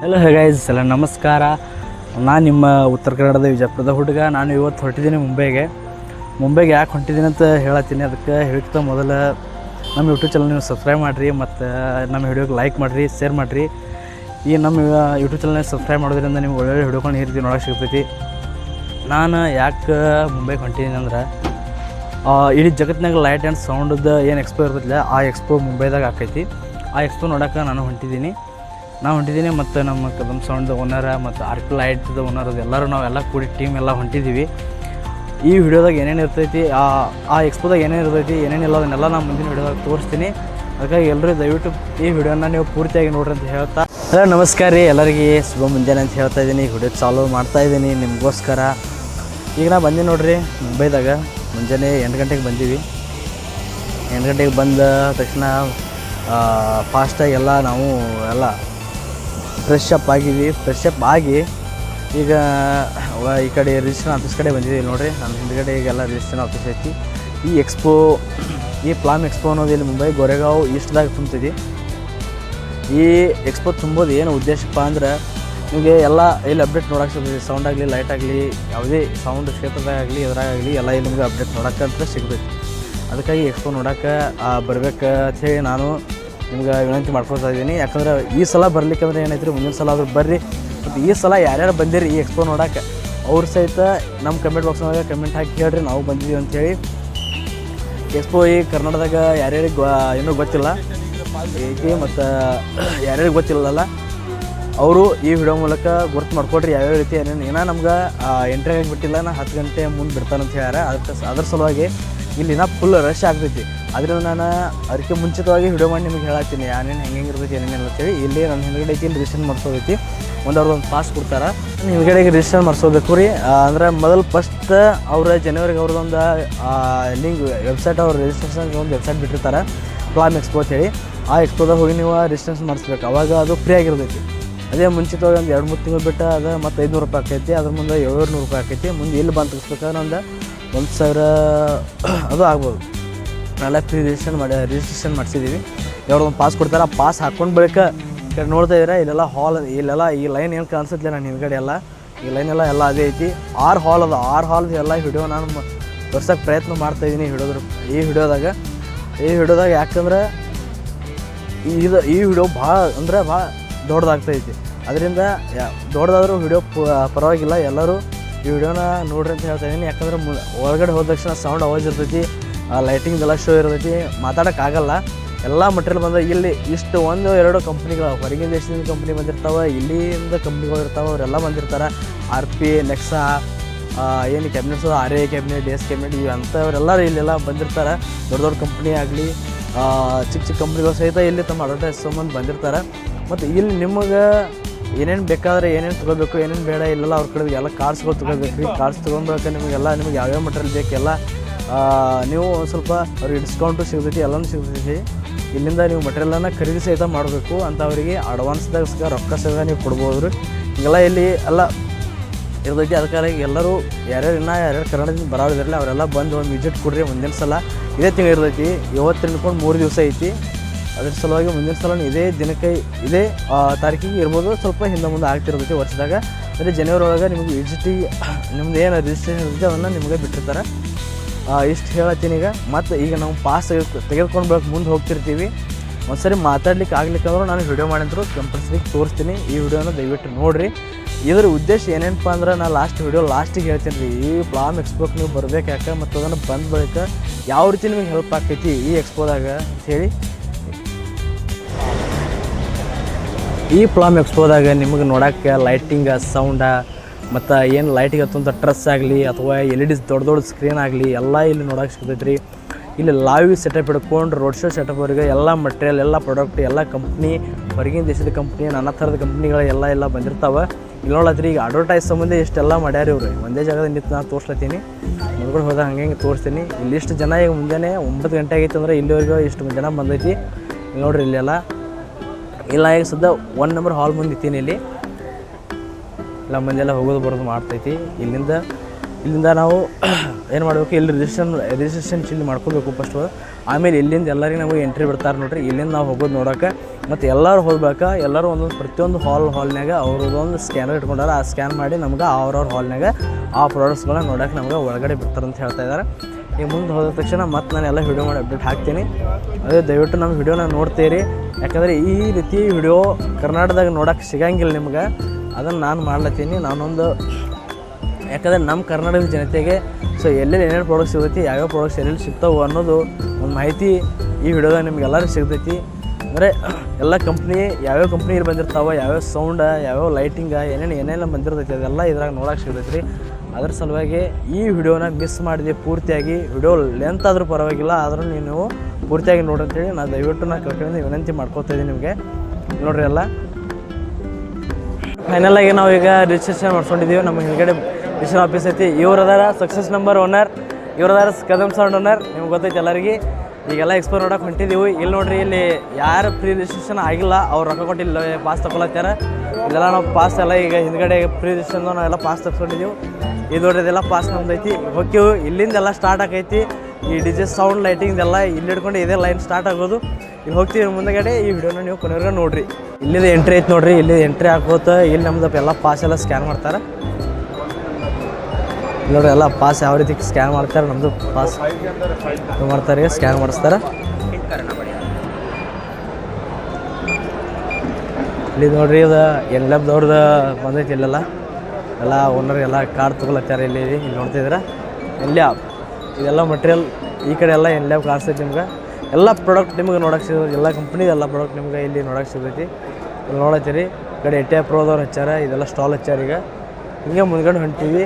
Hello hey guys ಎಲ್ಲ ನಮಸ್ಕಾರ. ನಾನು ನಿಮ್ಮ ಉತ್ತರ ಕನ್ನಡದ ವಿಜಯಪುರದ ಹುಡುಗ. ನಾನು ಇವತ್ತು ಹೊರಟಿದ್ದೀನಿ ಮುಂಬೈಗೆ. ಮುಂಬೈಗೆ ಯಾಕೆ ಹೊಂಟಿದ್ದೀನಿ ಅಂತ ಹೇಳತ್ತೀನಿ. ಅದಕ್ಕೆ ಹೇಳ್ತಾ ಮೊದಲು ನಮ್ಮ ಯೂಟ್ಯೂಬ್ ಚಾನಲ್ ನೀವು ಸಬ್ಸ್ಕ್ರೈಬ್ ಮಾಡಿರಿ, ಮತ್ತು ನಮ್ಮ ವಿಡಿಯೋಗೆ ಲೈಕ್ ಮಾಡಿರಿ ಶೇರ್ ಮಾಡಿರಿ. ಈ ನಮ್ಮ ಯೂಟ್ಯೂಬ್ ಚಾನಲ್ನ ಸಬ್ಸ್ಕ್ರೈಬ್ ಮಾಡೋದ್ರಿಂದ ನಿಮ್ಗೆ ಒಳ್ಳೊಳ್ಳೆ ಹಿಡ್ಕೊಂಡು ಇರ್ತೀವಿ ರೀತಿ ನೋಡೋಕೆ ಸಿಗ್ತೈತಿ. ನಾನು ಯಾಕೆ ಮುಂಬೈಗೆ ಹೊಂಟಿದ್ದೀನಿ ಅಂದ್ರೆ ಇಡೀ ಜಗತ್ತಿನಾಗ ಲೈಟ್ ಆ್ಯಂಡ್ ಸೌಂಡದ್ದು ಏನು ಎಕ್ಸ್ಪೋ ಇರ್ತೈತಿಲ್ಲ ಆ ಎಕ್ಸ್ಪೋ ಮುಂಬೈದಾಗ ಆಕೈತಿ. ಆ ಎಕ್ಸ್ಪೋ ನೋಡೋಕೆ ನಾನು ಹೊಂಟಿದ್ದೀನಿ. ನಾವು ಹೊಂಟಿದ್ದೀನಿ ಮತ್ತು ನಮ್ಮ ಕದಮ್ ಸೌಂಡ್ ಓನರ ಮತ್ತು ಆರ್ಕ್ ಲೈಟ್ದ ಓನರ್ ಎಲ್ಲರೂ ನಾವೆಲ್ಲ ಕೂಡಿ ಟೀಮ್ ಎಲ್ಲ ಹೊಂಟಿದ್ದೀವಿ ಈ ವಿಡಿಯೋದಾಗ ಏನೇನು ಇರ್ತೈತಿ, ಆ ಆ ಎಕ್ಸ್ಪೋದಾಗ ಏನೇನು ಇರ್ತೈತಿ ಏನೇನಿಲ್ಲ ಅದನ್ನೆಲ್ಲ ನಾನು ಮುಂದಿನ ವಿಡಿಯೋದಾಗ ತೋರಿಸ್ತೀನಿ. ಅದಕ್ಕಾಗಿ ಎಲ್ಲರೂ ದಯವಿಟ್ಟು ಈ ವಿಡಿಯೋನ ನೀವು ಪೂರ್ತಿಯಾಗಿ ನೋಡ್ರಿ ಅಂತ ಹೇಳ್ತಾ. ಹಲೋ, ನಮಸ್ಕಾರ ರೀ. ಎಲ್ಲರಿಗೆ ಶುಭ ಮುಂಜಾನೆ ಅಂತ ಹೇಳ್ತಾ ಇದ್ದೀನಿ ವಿಡಿಯೋ ಚಾಲೂ ಮಾಡ್ತಾ ಇದ್ದೀನಿ ನಿಮಗೋಸ್ಕರ. ಈಗ ನಾ ಬಂದೀನಿ ನೋಡ್ರಿ, ಮುಂಬೈದಾಗ. ಮುಂಜಾನೆ ಎಂಟು ಗಂಟೆಗೆ ಬಂದೀವಿ. ಎಂಟು ಗಂಟೆಗೆ ಬಂದ ತಕ್ಷಣ ಫಾಸ್ಟಾಗಿ ಎಲ್ಲ ನಾವು, ಎಲ್ಲ ಫ್ರೆಶ್ ಅಪ್ ಆಗಿದ್ವಿ ಫ್ರೆಶ್ ಅಪ್ ಆಗಿ ಈಗ ಈ ಕಡೆ ರಿಜಿಸ್ಟ್ರೇಷನ್ ಆಫೀಸ್ ಕಡೆ ಬಂದಿದ್ದೀವಿ ನೋಡಿರಿ. ನಮ್ಮ ಹಿಂದ್ಗಡೆ ಈಗೆಲ್ಲ ರಿಜಿಸ್ಟ್ರೇಷನ್ ಆಫೀಸ್ ಐತಿ. ಈ ಎಕ್ಸ್ಪೋ ಈ ಪ್ಲಾಮ್ ಎಕ್ಸ್ಪೋ ಅನ್ನೋದು ಇಲ್ಲಿ ಮುಂಬೈ ಗೋರೆಗಾವ್ ಈಸ್ಟ್ದಾಗ ತುಂಬ್ತಿದ್ವಿ ಈ ಎಕ್ಸ್ಪೋ ತುಂಬೋದು ಏನು ಉದ್ದೇಶಪ್ಪ ಅಂದ್ರೆ, ನಿಮಗೆ ಎಲ್ಲ ಇಲ್ಲಿ ಅಪ್ಡೇಟ್ ನೋಡೋಕೆ ಸಿಗ್ತೈತಿ ಸೌಂಡ್ ಆಗಲಿ ಲೈಟ್ ಆಗಲಿ, ಯಾವುದೇ ಸೌಂಡ್ ಕ್ಷೇತ್ರದಾಗಲಿ ಎದುರಾಗಲಿ ಎಲ್ಲ ಇಲ್ಲಿ ನಿಮಗೆ ಅಪ್ಡೇಟ್ ನೋಡೋಕ್ಕಂತ ಸಿಗ್ತೈತಿ ಅದಕ್ಕಾಗಿ ಎಕ್ಸ್ಪೋ ನೋಡೋಕೆ ಬರ್ಬೇಕು ಹೇಳಿ ನಾನು ನಿಮ್ಗೆ ವಿನಂತಿ ಮಾಡ್ಕೊಳ್ತಾ ಇದ್ದೀನಿ. ಯಾಕಂದ್ರೆ ಈ ಸಲ ಬರ್ಲಿಕ್ಕಂದ್ರೆ ಏನಾಯ್ತು, ಮುಂದಿನ ಸಲ ಆದ್ರೂ ಬರ್ರಿ. ಮತ್ತು ಈ ಸಲ ಯಾರ್ಯಾರು ಬಂದಿರಿ ಈ ಎಕ್ಸ್ಪೋ ನೋಡೋಕೆ ಅವ್ರ ಸಹಿತ ನಮ್ಮ ಕಮೆಂಟ್ ಬಾಕ್ಸ್ನಾಗ ಕಮೆಂಟ್ ಹಾಕಿ ಹೇಳ್ರಿ, ನಾವು ಬಂದಿದ್ದೀವಿ ಹೇಳಿ ಎಕ್ಸ್ಪೋ ಈ ಕರ್ನಾಟಕದಾಗ ಯಾರ್ಯಾರಿಗೆ ಇನ್ನೂ ಗೊತ್ತಿಲ್ಲ. ಐತಿ ಮತ್ತು ಯಾರ್ಯಾರಿಗೆ ಗೊತ್ತಿಲ್ಲಲ್ಲ ಅವರು ಈ ವಿಡಿಯೋ ಮೂಲಕ ಗುರ್ತು ಮಾಡ್ಕೊಡ್ರಿ, ಯಾವ್ಯಾವ ರೀತಿ ಏನೇನು. ಏನೋ ನಮ್ಗೆ ಎಂಟ್ರಿ ಆಗಿಬಿಟ್ಟಿಲ್ಲ ನಾ ಹತ್ತು ಗಂಟೆ ಮುಂದೆ ಬಿಡ್ತಾನಂತ ಹೇಳ್ಯಾರ. ಅದಕ್ಕೆ ಅದ್ರ ಸಲುವಾಗಿ ಇಲ್ಲಿನ ಫುಲ್ ರಶ್ ಆಗ್ತೈತಿ. ಅದರಿಂದ ನಾನು ಅದಕ್ಕೆ ಮುಂಚಿತವಾಗಿ ವಿಡಿಯೋ ಮಾಡಿ ನಿಮಗೆ ಹೇಳತ್ತೀನಿ ಏನೇನು ಹೆಂಗೆ ಇರ್ತೈತಿ ಏನೇನಿಲ್ಲ ಅಂತೇಳಿ. ಇಲ್ಲಿ ನನ್ನ ಹಿಂದ್ಗಡೆ ಐತಿ, ಇಲ್ಲಿ ರಿಜಿಸ್ಟ್ರೇಷನ್ ಮಾಡಿಸೋದೈತಿ. ಒಂದು ಅವ್ರದ್ದು ಒಂದು ಪಾಸ್ ಕೊಡ್ತಾರೆ. ನನ್ನ ಹಿಂದ್ಗಡೆಗೆ ರಿಜಿಸ್ಟರ್ ಮಾಡಿಸೋಬೇಕು ರೀ. ಅಂದರೆ ಮೊದಲು ಫಸ್ಟ್ ಅವರ ಜನವರಿಗೆ ಅವ್ರದ್ದೊಂದು ಲಿಂಕ್ ವೆಬ್ಸೈಟ್ ಅವ್ರ ರಿಜಿಸ್ಟ್ರೇಷನ್ ಒಂದು ವೆಬ್ಸೈಟ್ ಬಿಟ್ಟಿರ್ತಾರೆ. ಪ್ಲಾಮ್ ಎಕ್ಸ್ಪೋ ಅಂತೇಳಿ. ಆ ಎಕ್ಸ್ಪೋದಾಗ ಹೋಗಿ ನೀವು ರಿಜಿಸ್ಟ್ರೇಷನ್ ಮಾಡಿಸ್ಬೇಕು. ಅವಾಗ ಅದು ಫ್ರೀ ಆಗಿರ್ತೈತಿ. ಅದೇ ಮುಂಚಿತವಾಗಿ ಒಂದು ಎರಡು ಮೂರು ತಿಂಗಳು ಬಿಟ್ಟು ಅದು ಮತ್ತು ಐದುನೂರು ರೂಪಾಯಿ ಆಕೈತಿ. ಅದ್ರ ಮುಂದೆ ಏಳ್ನೂರು ನೂರು ರೂಪಾಯಿ ಆಕೈತಿ. ಮುಂದೆ ಇಲ್ಲಿ ಬಂದು ತೆಗಿಸ್ಬೇಕಾದ್ರೆ ಒಂದು ಒಂದು ಸಾವಿರ, ಅದು ಆಗ್ಬೋದು. ನಾಲ್ಕು ರಿಜಿಸ್ಟ್ರೇಷನ್ ಮಾಡಿ ರಿಜಿಸ್ಟ್ರೇಷನ್ ಮಾಡಿಸಿದ್ದೀವಿ ಒಂದು ಪಾಸ್ ಕೊಡ್ತಾರೆ ಆ ಪಾಸ್ ಹಾಕ್ಕೊಂಡು ಬಳಿಕ ಕಡೆ ನೋಡ್ತಾ ಇದ್ರೆ ಇಲ್ಲೆಲ್ಲ ಹಾಲ್ ಇಲ್ಲೆಲ್ಲ ಈ ಲೈನ್ ಏನು ಕಾಣಿಸುತ್ತೆ ನಾನು ಹಿಂದ್ಗಡೆ ಎಲ್ಲ. ಈ ಲೈನ್ ಎಲ್ಲ ಅದೇ ಐತಿ. ಆರು ಹಾಲ್ ಅದ. ಆರು ಹಾಲ್ ಎಲ್ಲ ಹಿಡಿಯೋ ನಾನು ತೋರ್ಸೋಕೆ ಪ್ರಯತ್ನ ಮಾಡ್ತಾ ಇದ್ದೀನಿ ಹಿಡಿದ್ರು ಈ ವಿಡಿಯೋದಾಗ ಈ ಹಿಡಿಯೋದಾಗ ಯಾಕಂದ್ರೆ ಈ- ಇದು ಈ ವಿಡಿಯೋ ಭಾಳ ಅಂದ್ರೆ ಭಾಳ ದೊಡ್ಡದಾಗ್ತೈತಿ ಅದರಿಂದ ದೊಡ್ಡದಾದರೂ ವಿಡಿಯೋ ಪರವಾಗಿಲ್ಲ. ಎಲ್ಲರೂ ಈ ವಿಡಿಯೋನ ನೋಡ್ರಿ ಅಂತ ಹೇಳ್ತಾ ಇದ್ದೀನಿ ಯಾಕಂದ್ರೆ ಒಳಗಡೆ ಹೋದ ತಕ್ಷಣ ಸೌಂಡ್ ಅವಾಜ್ ಇರ್ತೈತಿ ಲೈಟಿಂಗ್ ಎಲ್ಲ ಶೋ ಇರ್ತೈತಿ ಮಾತಾಡೋಕ್ಕಾಗಲ್ಲ ಎಲ್ಲ ಮಟೀರಿಯಲ್ ಬಂದ ಇಲ್ಲಿ ಇಷ್ಟು ಒಂದು, ಎರಡು ಕಂಪ್ನಿಗಳು ಹೊರಗಿನ ದೇಶದಿಂದ ಕಂಪ್ನಿ ಬಂದಿರ್ತಾವೆ, ಇಲ್ಲಿಂದ ಕಂಪ್ನಿಗಳು ಇರ್ತಾವೆ, ಅವರೆಲ್ಲ ಬಂದಿರ್ತಾರೆ. ಆರ್ ಪಿ ನೆಕ್ಸಾ ಏನು cabinets R A cabinet D S cabinet ಇವು ಅಂಥವರೆಲ್ಲರೂ ಇಲ್ಲೆಲ್ಲ ಬಂದಿರ್ತಾರೆ. ದೊಡ್ಡ ದೊಡ್ಡ ಕಂಪ್ನಿ ಆಗಲಿ ಚಿಕ್ಕ ಚಿಕ್ಕ ಕಂಪ್ನಿಗಳು ಸಹಿತ ಇಲ್ಲಿ ತಮ್ಮ ಅಡ್ವರ್ಟೈಸ್ ಸಂಬಂಧ ಬಂದಿರ್ತಾರೆ. ಮತ್ತು ಇಲ್ಲಿ ನಿಮಗೆ ಏನೇನು ಬೇಕಾದ್ರೆ ಏನೇನು ತೊಗೋಬೇಕು ಏನೇನು ಬೇಡ ಇಲ್ಲೆಲ್ಲ ಅವ್ರ ಕಡೆ ಎಲ್ಲ ಕಾರ್ಡ್ಸ್ಗಳು ತೊಗೋಬೇಕು ರೀ ಕಾರ್ಡ್ಸ್ ನಿಮಗೆ ನಿಮಗೆಲ್ಲ ನಿಮಗೆ ಯಾವ್ಯಾವ ಮಟೀರಿಯಲ್ ಬೇಕೆಲ್ಲ ನೀವು ಒಂದು ಸ್ವಲ್ಪ ಅವ್ರಿಗೆ ಡಿಸ್ಕೌಂಟು ಸಿಗ್ತೈತಿ ಎಲ್ಲನೂ ಸಿಗ್ತೈತಿ. ಇಲ್ಲಿಂದ ನೀವು ಮಟೀರಿಯಲನ್ನು ಖರೀದಿ ಸಹಿತ ಮಾಡಬೇಕು. ಅಂತ ಅವರಿಗೆ ಅಡ್ವಾನ್ಸ್ದಾಗ ರೊಕ್ಕ ಸಹಿತ ನೀವು ಕೊಡ್ಬೋದು ರೀ ಹಿಂಗೆಲ್ಲ ಇಲ್ಲಿ ಎಲ್ಲ ಇರ್ತೈತಿ ಅದಕ್ಕಾಗಿ ಎಲ್ಲರೂ ಯಾರ್ಯಾರು ಇನ್ನೂ ಯಾರ್ಯಾರು ಕನ್ನಡದಿಂದ ಬರೋದಿರಲಿ ಅವರೆಲ್ಲ ಬಂದು ಒಂದು ವಿಸಿಟ್ ಕೊಡ್ರಿ ಮುಂದಿನ ಸಲ ಇದೇ ತಿಂಗಳು ಇರ್ತೈತಿ ಇವತ್ತು ಹಿಡ್ಕೊಂಡು ಮೂರು ದಿವಸ ಐತಿ. ಅದ್ರ ಸಲುವಾಗಿ ಮುಂದಿನ ಸಲ ಇದೇ ದಿನಕ್ಕೆ ಇದೇ ತಾರೀಕಿಗೆ ಇರ್ಬೋದು. ಸ್ವಲ್ಪ ಹಿಂದೆ ಮುಂದೆ ಆಗ್ತಿರ್ತೈತಿ ವರ್ಷದಾಗ ಅಂದರೆ ಜನವರಿ ಒಳಗೆ ನಿಮಗೆ ವಿಸಿಟಿಗೆ ನಿಮ್ದು ಏನು ರಿಜಿಸ್ಟ್ರೇಷನ್ ಇರುತ್ತೆ ಅದನ್ನು ನಿಮಗೆ ಬಿಟ್ಟಿರ್ತಾರೆ. ಇಷ್ಟು ಹೇಳತ್ತೀನಿ ಈಗ. ಮತ್ತು ಈಗ ನಾವು ಪಾಸ್ ತೆಗೆದುಕೊಂಡು ಬರೋಕೆ ಮುಂದೆ ಹೋಗ್ತಿರ್ತೀವಿ. ಒಂದ್ಸರಿ ಮಾತಾಡ್ಲಿಕ್ಕೆ ಆಗ್ಲಿಕ್ಕೆ ಅಂದ್ರೂ ನಾನು ವಿಡಿಯೋ ಮಾಡಿದ್ರು. ಕಂಪಲ್ಸರಿ ತೋರಿಸ್ತೀನಿ. ಈ ವಿಡಿಯೋನ ದಯವಿಟ್ಟು ನೋಡಿರಿ. ಇದರ ಉದ್ದೇಶ ಏನೇನಪ್ಪ ಅಂದ್ರೆ ನಾನು ಲಾಸ್ಟ್ ವಿಡಿಯೋ ಲಾಸ್ಟಿಗೆ ಹೇಳ್ತೀನಿ ರೀ ಈ ಪ್ಲಾಮ್ ಎಕ್ಸ್ಪೋಕ್ ನೀವು ಬರ್ಬೇಕು ಯಾಕೆ? ಮತ್ತು ಅದನ್ನು ಬಂದ ಬಳಿಕ ಯಾವ ರೀತಿ ನಿಮಗೆ ಹೆಲ್ಪ್ ಆಗ್ತೈತಿ ಈ ಎಕ್ಸ್ಪೋದಾಗ ಅಂಥೇಳಿ ಈ ಪ್ಲಾಮ್ ಎಕ್ಸ್ಪೋದಾಗ ನಿಮಗೆ ನೋಡೋಕ್ಕೆ ಲೈಟಿಂಗ ಸೌಂಡ ಮತ್ತು ಏನು ಲೈಟಿಗೆ ಹತ್ತುವಂಥ ಟ್ರಸ್ ಆಗಲಿ ಅಥವಾ ಎಲ್ ಇ ಡಿಸ್ ದೊಡ್ಡ ದೊಡ್ಡ ಸ್ಕ್ರೀನ್ ಆಗಲಿ ಎಲ್ಲ ಇಲ್ಲಿ ನೋಡೋಕೆ ಸಿಗ್ತೈತೆ ರೀ ಇಲ್ಲಿ ಲೈವ್ ಸೆಟಪ್ ಹಿಡ್ಕೊಂಡು ರೋಡ್ ಶೋ ಸೆಟಪ್ ಅವ್ರಿಗೆ ಎಲ್ಲ ಮಟೀರಿಯಲ್ ಎಲ್ಲ ಪ್ರಾಡಕ್ಟ್ ಎಲ್ಲ ಕಂಪ್ನಿ ಹೊರಗಿನ ದೇಶದ ಕಂಪ್ನಿ ನಾನಾ ಥರದ ಕಂಪ್ನಿಗಳು ಎಲ್ಲ ಎಲ್ಲ ಬಂದಿರ್ತಾವೆ. ಇಲ್ಲಿ ನೋಡತ್ರಿ ಈಗ ಅಡ್ವರ್ಟೈಸ್ ಸಂಬಂಧ ಇಷ್ಟೆಲ್ಲ ಮಾಡ್ಯಾರ ಇವ್ರು. ಒಂದೇ ಜಾಗದಲ್ಲಿ ನಿಂತು ನಾನು ತೋರ್ಸ್ಲತ್ತೀನಿ. ಮುಂದ್ಗಡೆ ಹೋದಾಗ ಹಂಗೆ ಹಿಂಗೆ ತೋರಿಸ್ತೀನಿ. ಇಲ್ಲಿ ಇಷ್ಟು ಜನ ಈಗ ಮುಂಜಾನೆ ಒಂಬತ್ತು ಗಂಟೆ ಆಗಿತ್ತು ಅಂದ್ರೆ ಇಲ್ಲಿವರೆಗೂ ಇಷ್ಟು ಜನ ಬಂದೈತಿ. ನೋಡ್ರಿ ಇಲ್ಲೆಲ್ಲ ಇಲ್ಲ, ಈಗ ಸದ್ದ ಒನ್ ನಂಬರ್ ಹಾಲ್ ಮುಂದೆ ಇತ್ತೀನಿ ಇಲ್ಲಿ. ಇಲ್ಲ ಮಂದಿಯೆಲ್ಲ ಹೋಗೋದು ಬರೋದು ಮಾಡ್ತೈತಿ. ಇಲ್ಲಿಂದ ಇಲ್ಲಿಂದ ನಾವು ಏನು ಮಾಡಬೇಕು? ಇಲ್ಲಿ ರಿಜಿಸ್ಟ್ರೇಷನ್ ರಿಜಿಸ್ಟ್ರೇಷನ್ ಇಲ್ಲಿ ಮಾಡ್ಕೋಬೇಕು ಫಸ್ಟ್ ಆಮೇಲೆ ಇಲ್ಲಿಂದ ಎಲ್ಲರಿಗೆ ನಾವು ಎಂಟ್ರಿ ಬಿಡ್ತಾರೆ ನೋಡ್ರಿ. ಇಲ್ಲಿಂದ ನಾವು ಹೋಗೋದು ನೋಡೋಕೆ. ಮತ್ತು ಎಲ್ಲರೂ ಹೋಗ್ಬೇಕಾ ಎಲ್ಲರೂ ಒಂದೊಂದು ಪ್ರತಿಯೊಂದು ಹಾಲ್ ಹಾಲ್ನಾಗ ಅವ್ರದ್ದೊಂದು ಸ್ಕ್ಯಾನರ್ ಇಟ್ಕೊಂಡಾರ. ಆ ಸ್ಕ್ಯಾನ್ ಮಾಡಿ ನಮ್ಗೆ ಅವ್ರವ್ರ ಹಾಲ್ನಾಗ ಆ ಪ್ರಾಡಕ್ಟ್ಸ್ಗಳನ್ನ ನೋಡೋಕೆ ನಮ್ಗೆ ಒಳಗಡೆ ಬಿಡ್ತಾರೆ ಅಂತ ಹೇಳ್ತಾ ಇದ್ದಾರೆ ಈಗ ಮುಂದೆ ಹೋದ ತಕ್ಷಣ ಮತ್ತೆ ನಾನು ಎಲ್ಲ ವಿಡಿಯೋ ಮಾಡಿ ಅಪ್ಡೇಟ್ ಹಾಕ್ತೀನಿ. ಅದೇ ದಯವಿಟ್ಟು ನಮ್ಮ ವಿಡಿಯೋನ ನೋಡ್ತೀರಿ. ಯಾಕಂದರೆ ಈ ರೀತಿ ವಿಡಿಯೋ ಕರ್ನಾಟಕದಾಗ ನೋಡೋಕೆ ಸಿಗಂಗಿಲ್ಲ ನಿಮ್ಗೆ. ಅದನ್ನು ನಾನು ಮಾಡ್ಲತ್ತೀನಿ. ನಾನೊಂದು ಯಾಕಂದರೆ ನಮ್ಮ ಕರ್ನಾಟಕದ ಜನತೆಗೆ ಸೊ ಎಲ್ಲೆಲ್ಲಿ ಏನೇನು ಪ್ರಾಡಕ್ಟ್ ಸಿಗುತ್ತೆ, ಯಾವ್ಯಾವ ಪ್ರಾಡಕ್ಟ್ಸ್ ಎಲ್ಲೆಲ್ಲಿ ಸಿಗ್ತಾವೆ ಅನ್ನೋದು ಒಂದು ಮಾಹಿತಿ ಈ ವಿಡಿಯೋದಾಗ ನಿಮ್ಗೆ ಎಲ್ಲರೂ ಸಿಗ್ತೈತಿ. ಅಂದರೆ ಎಲ್ಲ ಕಂಪ್ನಿ ಯಾವ್ಯಾವ ಕಂಪ್ನಿ ಬಂದಿರ್ತಾವೆ, ಯಾವ್ಯಾವ ಸೌಂಡ ಯಾವ್ಯಾವ ಲೈಟಿಂಗ ಏನೇನು ಏನೆಲ್ಲ ಬಂದಿರ್ತೈತಿ, ಅದೆಲ್ಲ ಇದ್ರಾಗ ನೋಡೋಕೆ ಸಿಗ್ತೈತಿ ರೀ ಅದ್ರ ಸಲುವಾಗಿ ಈ ವಿಡಿಯೋನ ಮಿಸ್ ಮಾಡಿದೆ ಪೂರ್ತಿಯಾಗಿ. ವಿಡಿಯೋ ಲೆಂತ್ ಆದರೂ ಪರವಾಗಿಲ್ಲ, ಆದರೂ ನೀವು ಪೂರ್ತಿಯಾಗಿ ನೋಡಿ ಅಂತೇಳಿ ನಾನು ದಯವಿಟ್ಟು ನಾನು ಕಳ್ಕೊಂಡು ವಿನಂತಿ ಮಾಡ್ಕೊತಾ ಇದ್ದೀನಿ ನಿಮಗೆ. ನೋಡ್ರಿ ಎಲ್ಲ. ಫೈನಲ್ ಆಗಿ ನಾವು ಈಗ ರಿಜಿಸ್ಟ್ರೇಷನ್ ಮಾಡ್ಕೊಂಡಿದ್ದೀವಿ ನಮ್ಮ ಹಿಂದ್ಗಡೆ ರಿಜಿಸ್ಟ್ರೇಷನ್ ಆಫೀಸ್ ಐತಿ. ಇವ್ರು ಅದಾರ ಸಕ್ಸಸ್ ನಂಬರ್ ಓನರ್ ಇವ್ರು ಅದಾರ ಕದಮ್ ಸೌಂಡ್ ಓನರ್ ನಿಮ್ಗೆ ಗೊತ್ತೈತಿ ಎಲ್ಲರಿಗೆ. ಈಗೆಲ್ಲ ಎಕ್ಸ್ಪೋರ್ ನೋಡಕ್ಕೆ ಹೊಂಟಿದ್ದೀವಿ ಇಲ್ಲಿ ನೋಡ್ರಿ, ಇಲ್ಲಿ ಯಾರು ಪ್ರೀ ರಿಜಿಸ್ಟ್ರೇಷನ್ ಆಗಿಲ್ಲ. ಅವ್ರು ರೊಕ್ಕ ಕೊಟ್ಟಿಲ್ಲ ಪಾಸ್ ತೊಗೊಳತ್ತಾರ ಇಲ್ಲೆಲ್ಲ ನಾವು ಪಾಸ್ ಎಲ್ಲ ಈಗ ಹಿಂದ್ಗಡೆ ಪ್ರೀ ರಿಜಿಸ್ಟ್ರೇಷನ್ ನಾವೆಲ್ಲ ಪಾಸ್ ತಗೊಂಡಿದ್ದೀವಿ ಇದು ನೋಡ್ರಿ, ಇದೆಲ್ಲ ಪಾಸ್ ನಮ್ದೈತಿ. ಇಲ್ಲಿಂದ ಎಲ್ಲ ಸ್ಟಾರ್ಟ್ ಆಗೈತಿ. ಈ ಡಿ ಜೆ ಸೌಂಡ್ ಲೈಟಿಂಗ್ ಎಲ್ಲ ಇಲ್ಲಿ ಹಿಡ್ಕೊಂಡು ಇದೇ ಲೈನ್ ಸ್ಟಾರ್ಟ್ ಆಗೋದು. ಇಲ್ಲಿ ಹೋಗ್ತೀವಿ ಮುಂದಗಡೆ. ಈ ವಿಡಿಯೋನ ನೀವು ಕೊನೆಯವ್ರಿಗೆ ನೋಡ್ರಿ. ಇಲ್ಲಿದೆ ಎಂಟ್ರಿ ಐತೆ ನೋಡ್ರಿ ಇಲ್ಲಿ ಎಂಟ್ರಿ ಹಾಕೋತ ಇಲ್ಲಿ ನಮ್ದು ಎಲ್ಲ ಪಾಸ್ ಎಲ್ಲ ಸ್ಕ್ಯಾನ್ ಮಾಡ್ತಾರೆ. ನೋಡ್ರಿ, ಎಲ್ಲ ಪಾಸ್ ಯಾವ ರೀತಿ ಸ್ಕ್ಯಾನ್ ಮಾಡ್ತಾರೆ ನಮ್ಮದು ಪಾಸ್. ಮಾಡ್ತಾರೆ ಸ್ಕ್ಯಾನ್ ಮಾಡಿಸ್ತಾರೆ. ಇಲ್ಲಿ ನೋಡ್ರಿ, ಇದು ಎನ್ ಲ್ಯಾಬ್ದವ್ರದ್ದು ಬಂದೈತಿ ಇಲ್ಲೆಲ್ಲ. ಎಲ್ಲ ಓನರ್ ಎಲ್ಲ ಕಾರ್ಡ್ ತೊಗೊಳತ್ತಾರೆ ಇಲ್ಲಿ ಇಲ್ಲಿ ನೋಡ್ತಿದ್ರೆ ಎನ್ ಇದೆಲ್ಲ ಮಟೀರಿಯಲ್ ಈ ಕಡೆ ಎಲ್ಲ ಎನ್ ಲ್ಯಾಬ್ ಕಾಣಿಸ್ತೈತಿ ನಿಮ್ಗೆ. ಎಲ್ಲ ಪ್ರಾಡಕ್ಟ್ ನಿಮ್ಗೆ ನೋಡಕ್ಕೆ ಸಿಗೋದು ಎಲ್ಲ ಕಂಪ್ನಿದು ಎಲ್ಲ ಪ್ರಾಡಕ್ಟ್ ನಿಮ್ಗೆ ಇಲ್ಲಿ ನೋಡಕ್ಕೆ ಸಿಗ್ತೈತಿ. ಇಲ್ಲಿ ನೋಡತ್ತೀರಿ, ಈ ಕಡೆ ಎಟ್ಟೆ ಪ್ರೋದವ್ರು ಹಚ್ಚಾರ ಇದೆಲ್ಲ ಸ್ಟಾಲ್ ಹಚ್ಚಾರ ಈಗ. ಹಿಂಗೆ ಮುಂದ್ಗಡೆ ಹೊಂಟೀವಿ.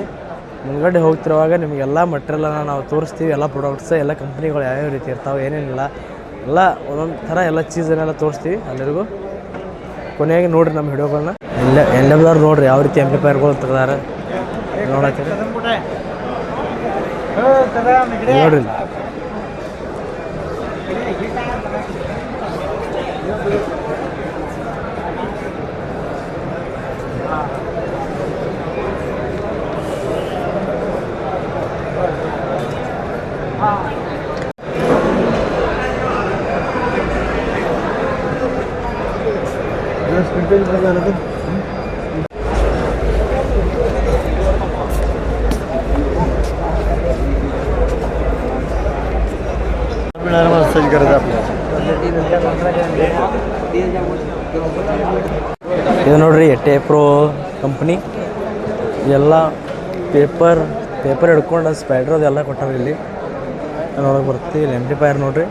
ಮುಂದ್ಗಡೆ ಹೋಗ್ತಿರುವಾಗ ನಿಮಗೆಲ್ಲ ಮಟ್ರಿಯಲನ್ನ ನಾವು ತೋರಿಸ್ತೀವಿ. ಎಲ್ಲ ಪ್ರಾಡಕ್ಟ್ಸ್ ಎಲ್ಲ ಕಂಪ್ನಿಗಳು ಯಾವ್ಯಾವ ರೀತಿ ಇರ್ತಾವೆ ಏನೇನಿಲ್ಲ ಎಲ್ಲ ಒಂದೊಂದು ಥರ ಎಲ್ಲ ಚೀಸನ್ನೆಲ್ಲ ತೋರಿಸ್ತೀವಿ ಎಲ್ಲರಿಗೂ ಕೊನೆಯಾಗಿ ನೋಡಿರಿ ನಮ್ಮ ಹಿಡಿಯೋಗಳನ್ನ ಎಲ್ಲ ಎಲ್ಲೆಲ್ಲರೂ ನೋಡಿರಿ ಯಾವ ರೀತಿ ಎಂಪ್ಲಿಫೈರ್ಗಳು ತೆಗ್ದಾರೆ. ನೋಡಿ ನೋಡ್ರಿ. ಇಲ್ಲಿ. मसाज करत आपल्याला ಇದು ನೋಡ್ರಿ ಎಟ್ಟೆ ಪ್ರೋ ಕಂಪ್ನಿ ಎಲ್ಲ ಪೇಪರ್ ಪೇಪರ್ ಹಿಡ್ಕೊಂಡು ಸ್ಪೈಡ್ರ್ ಅದೆಲ್ಲ ಕೊಟ್ಟಾರ ಇಲ್ಲಿ ನೋಡಕ್ಕೆ ಬರ್ತೀವಿ ಇಲ್ಲಿ ಎಂಪ್ಲಿಫೈರ್ ನೋಡ್ರಿ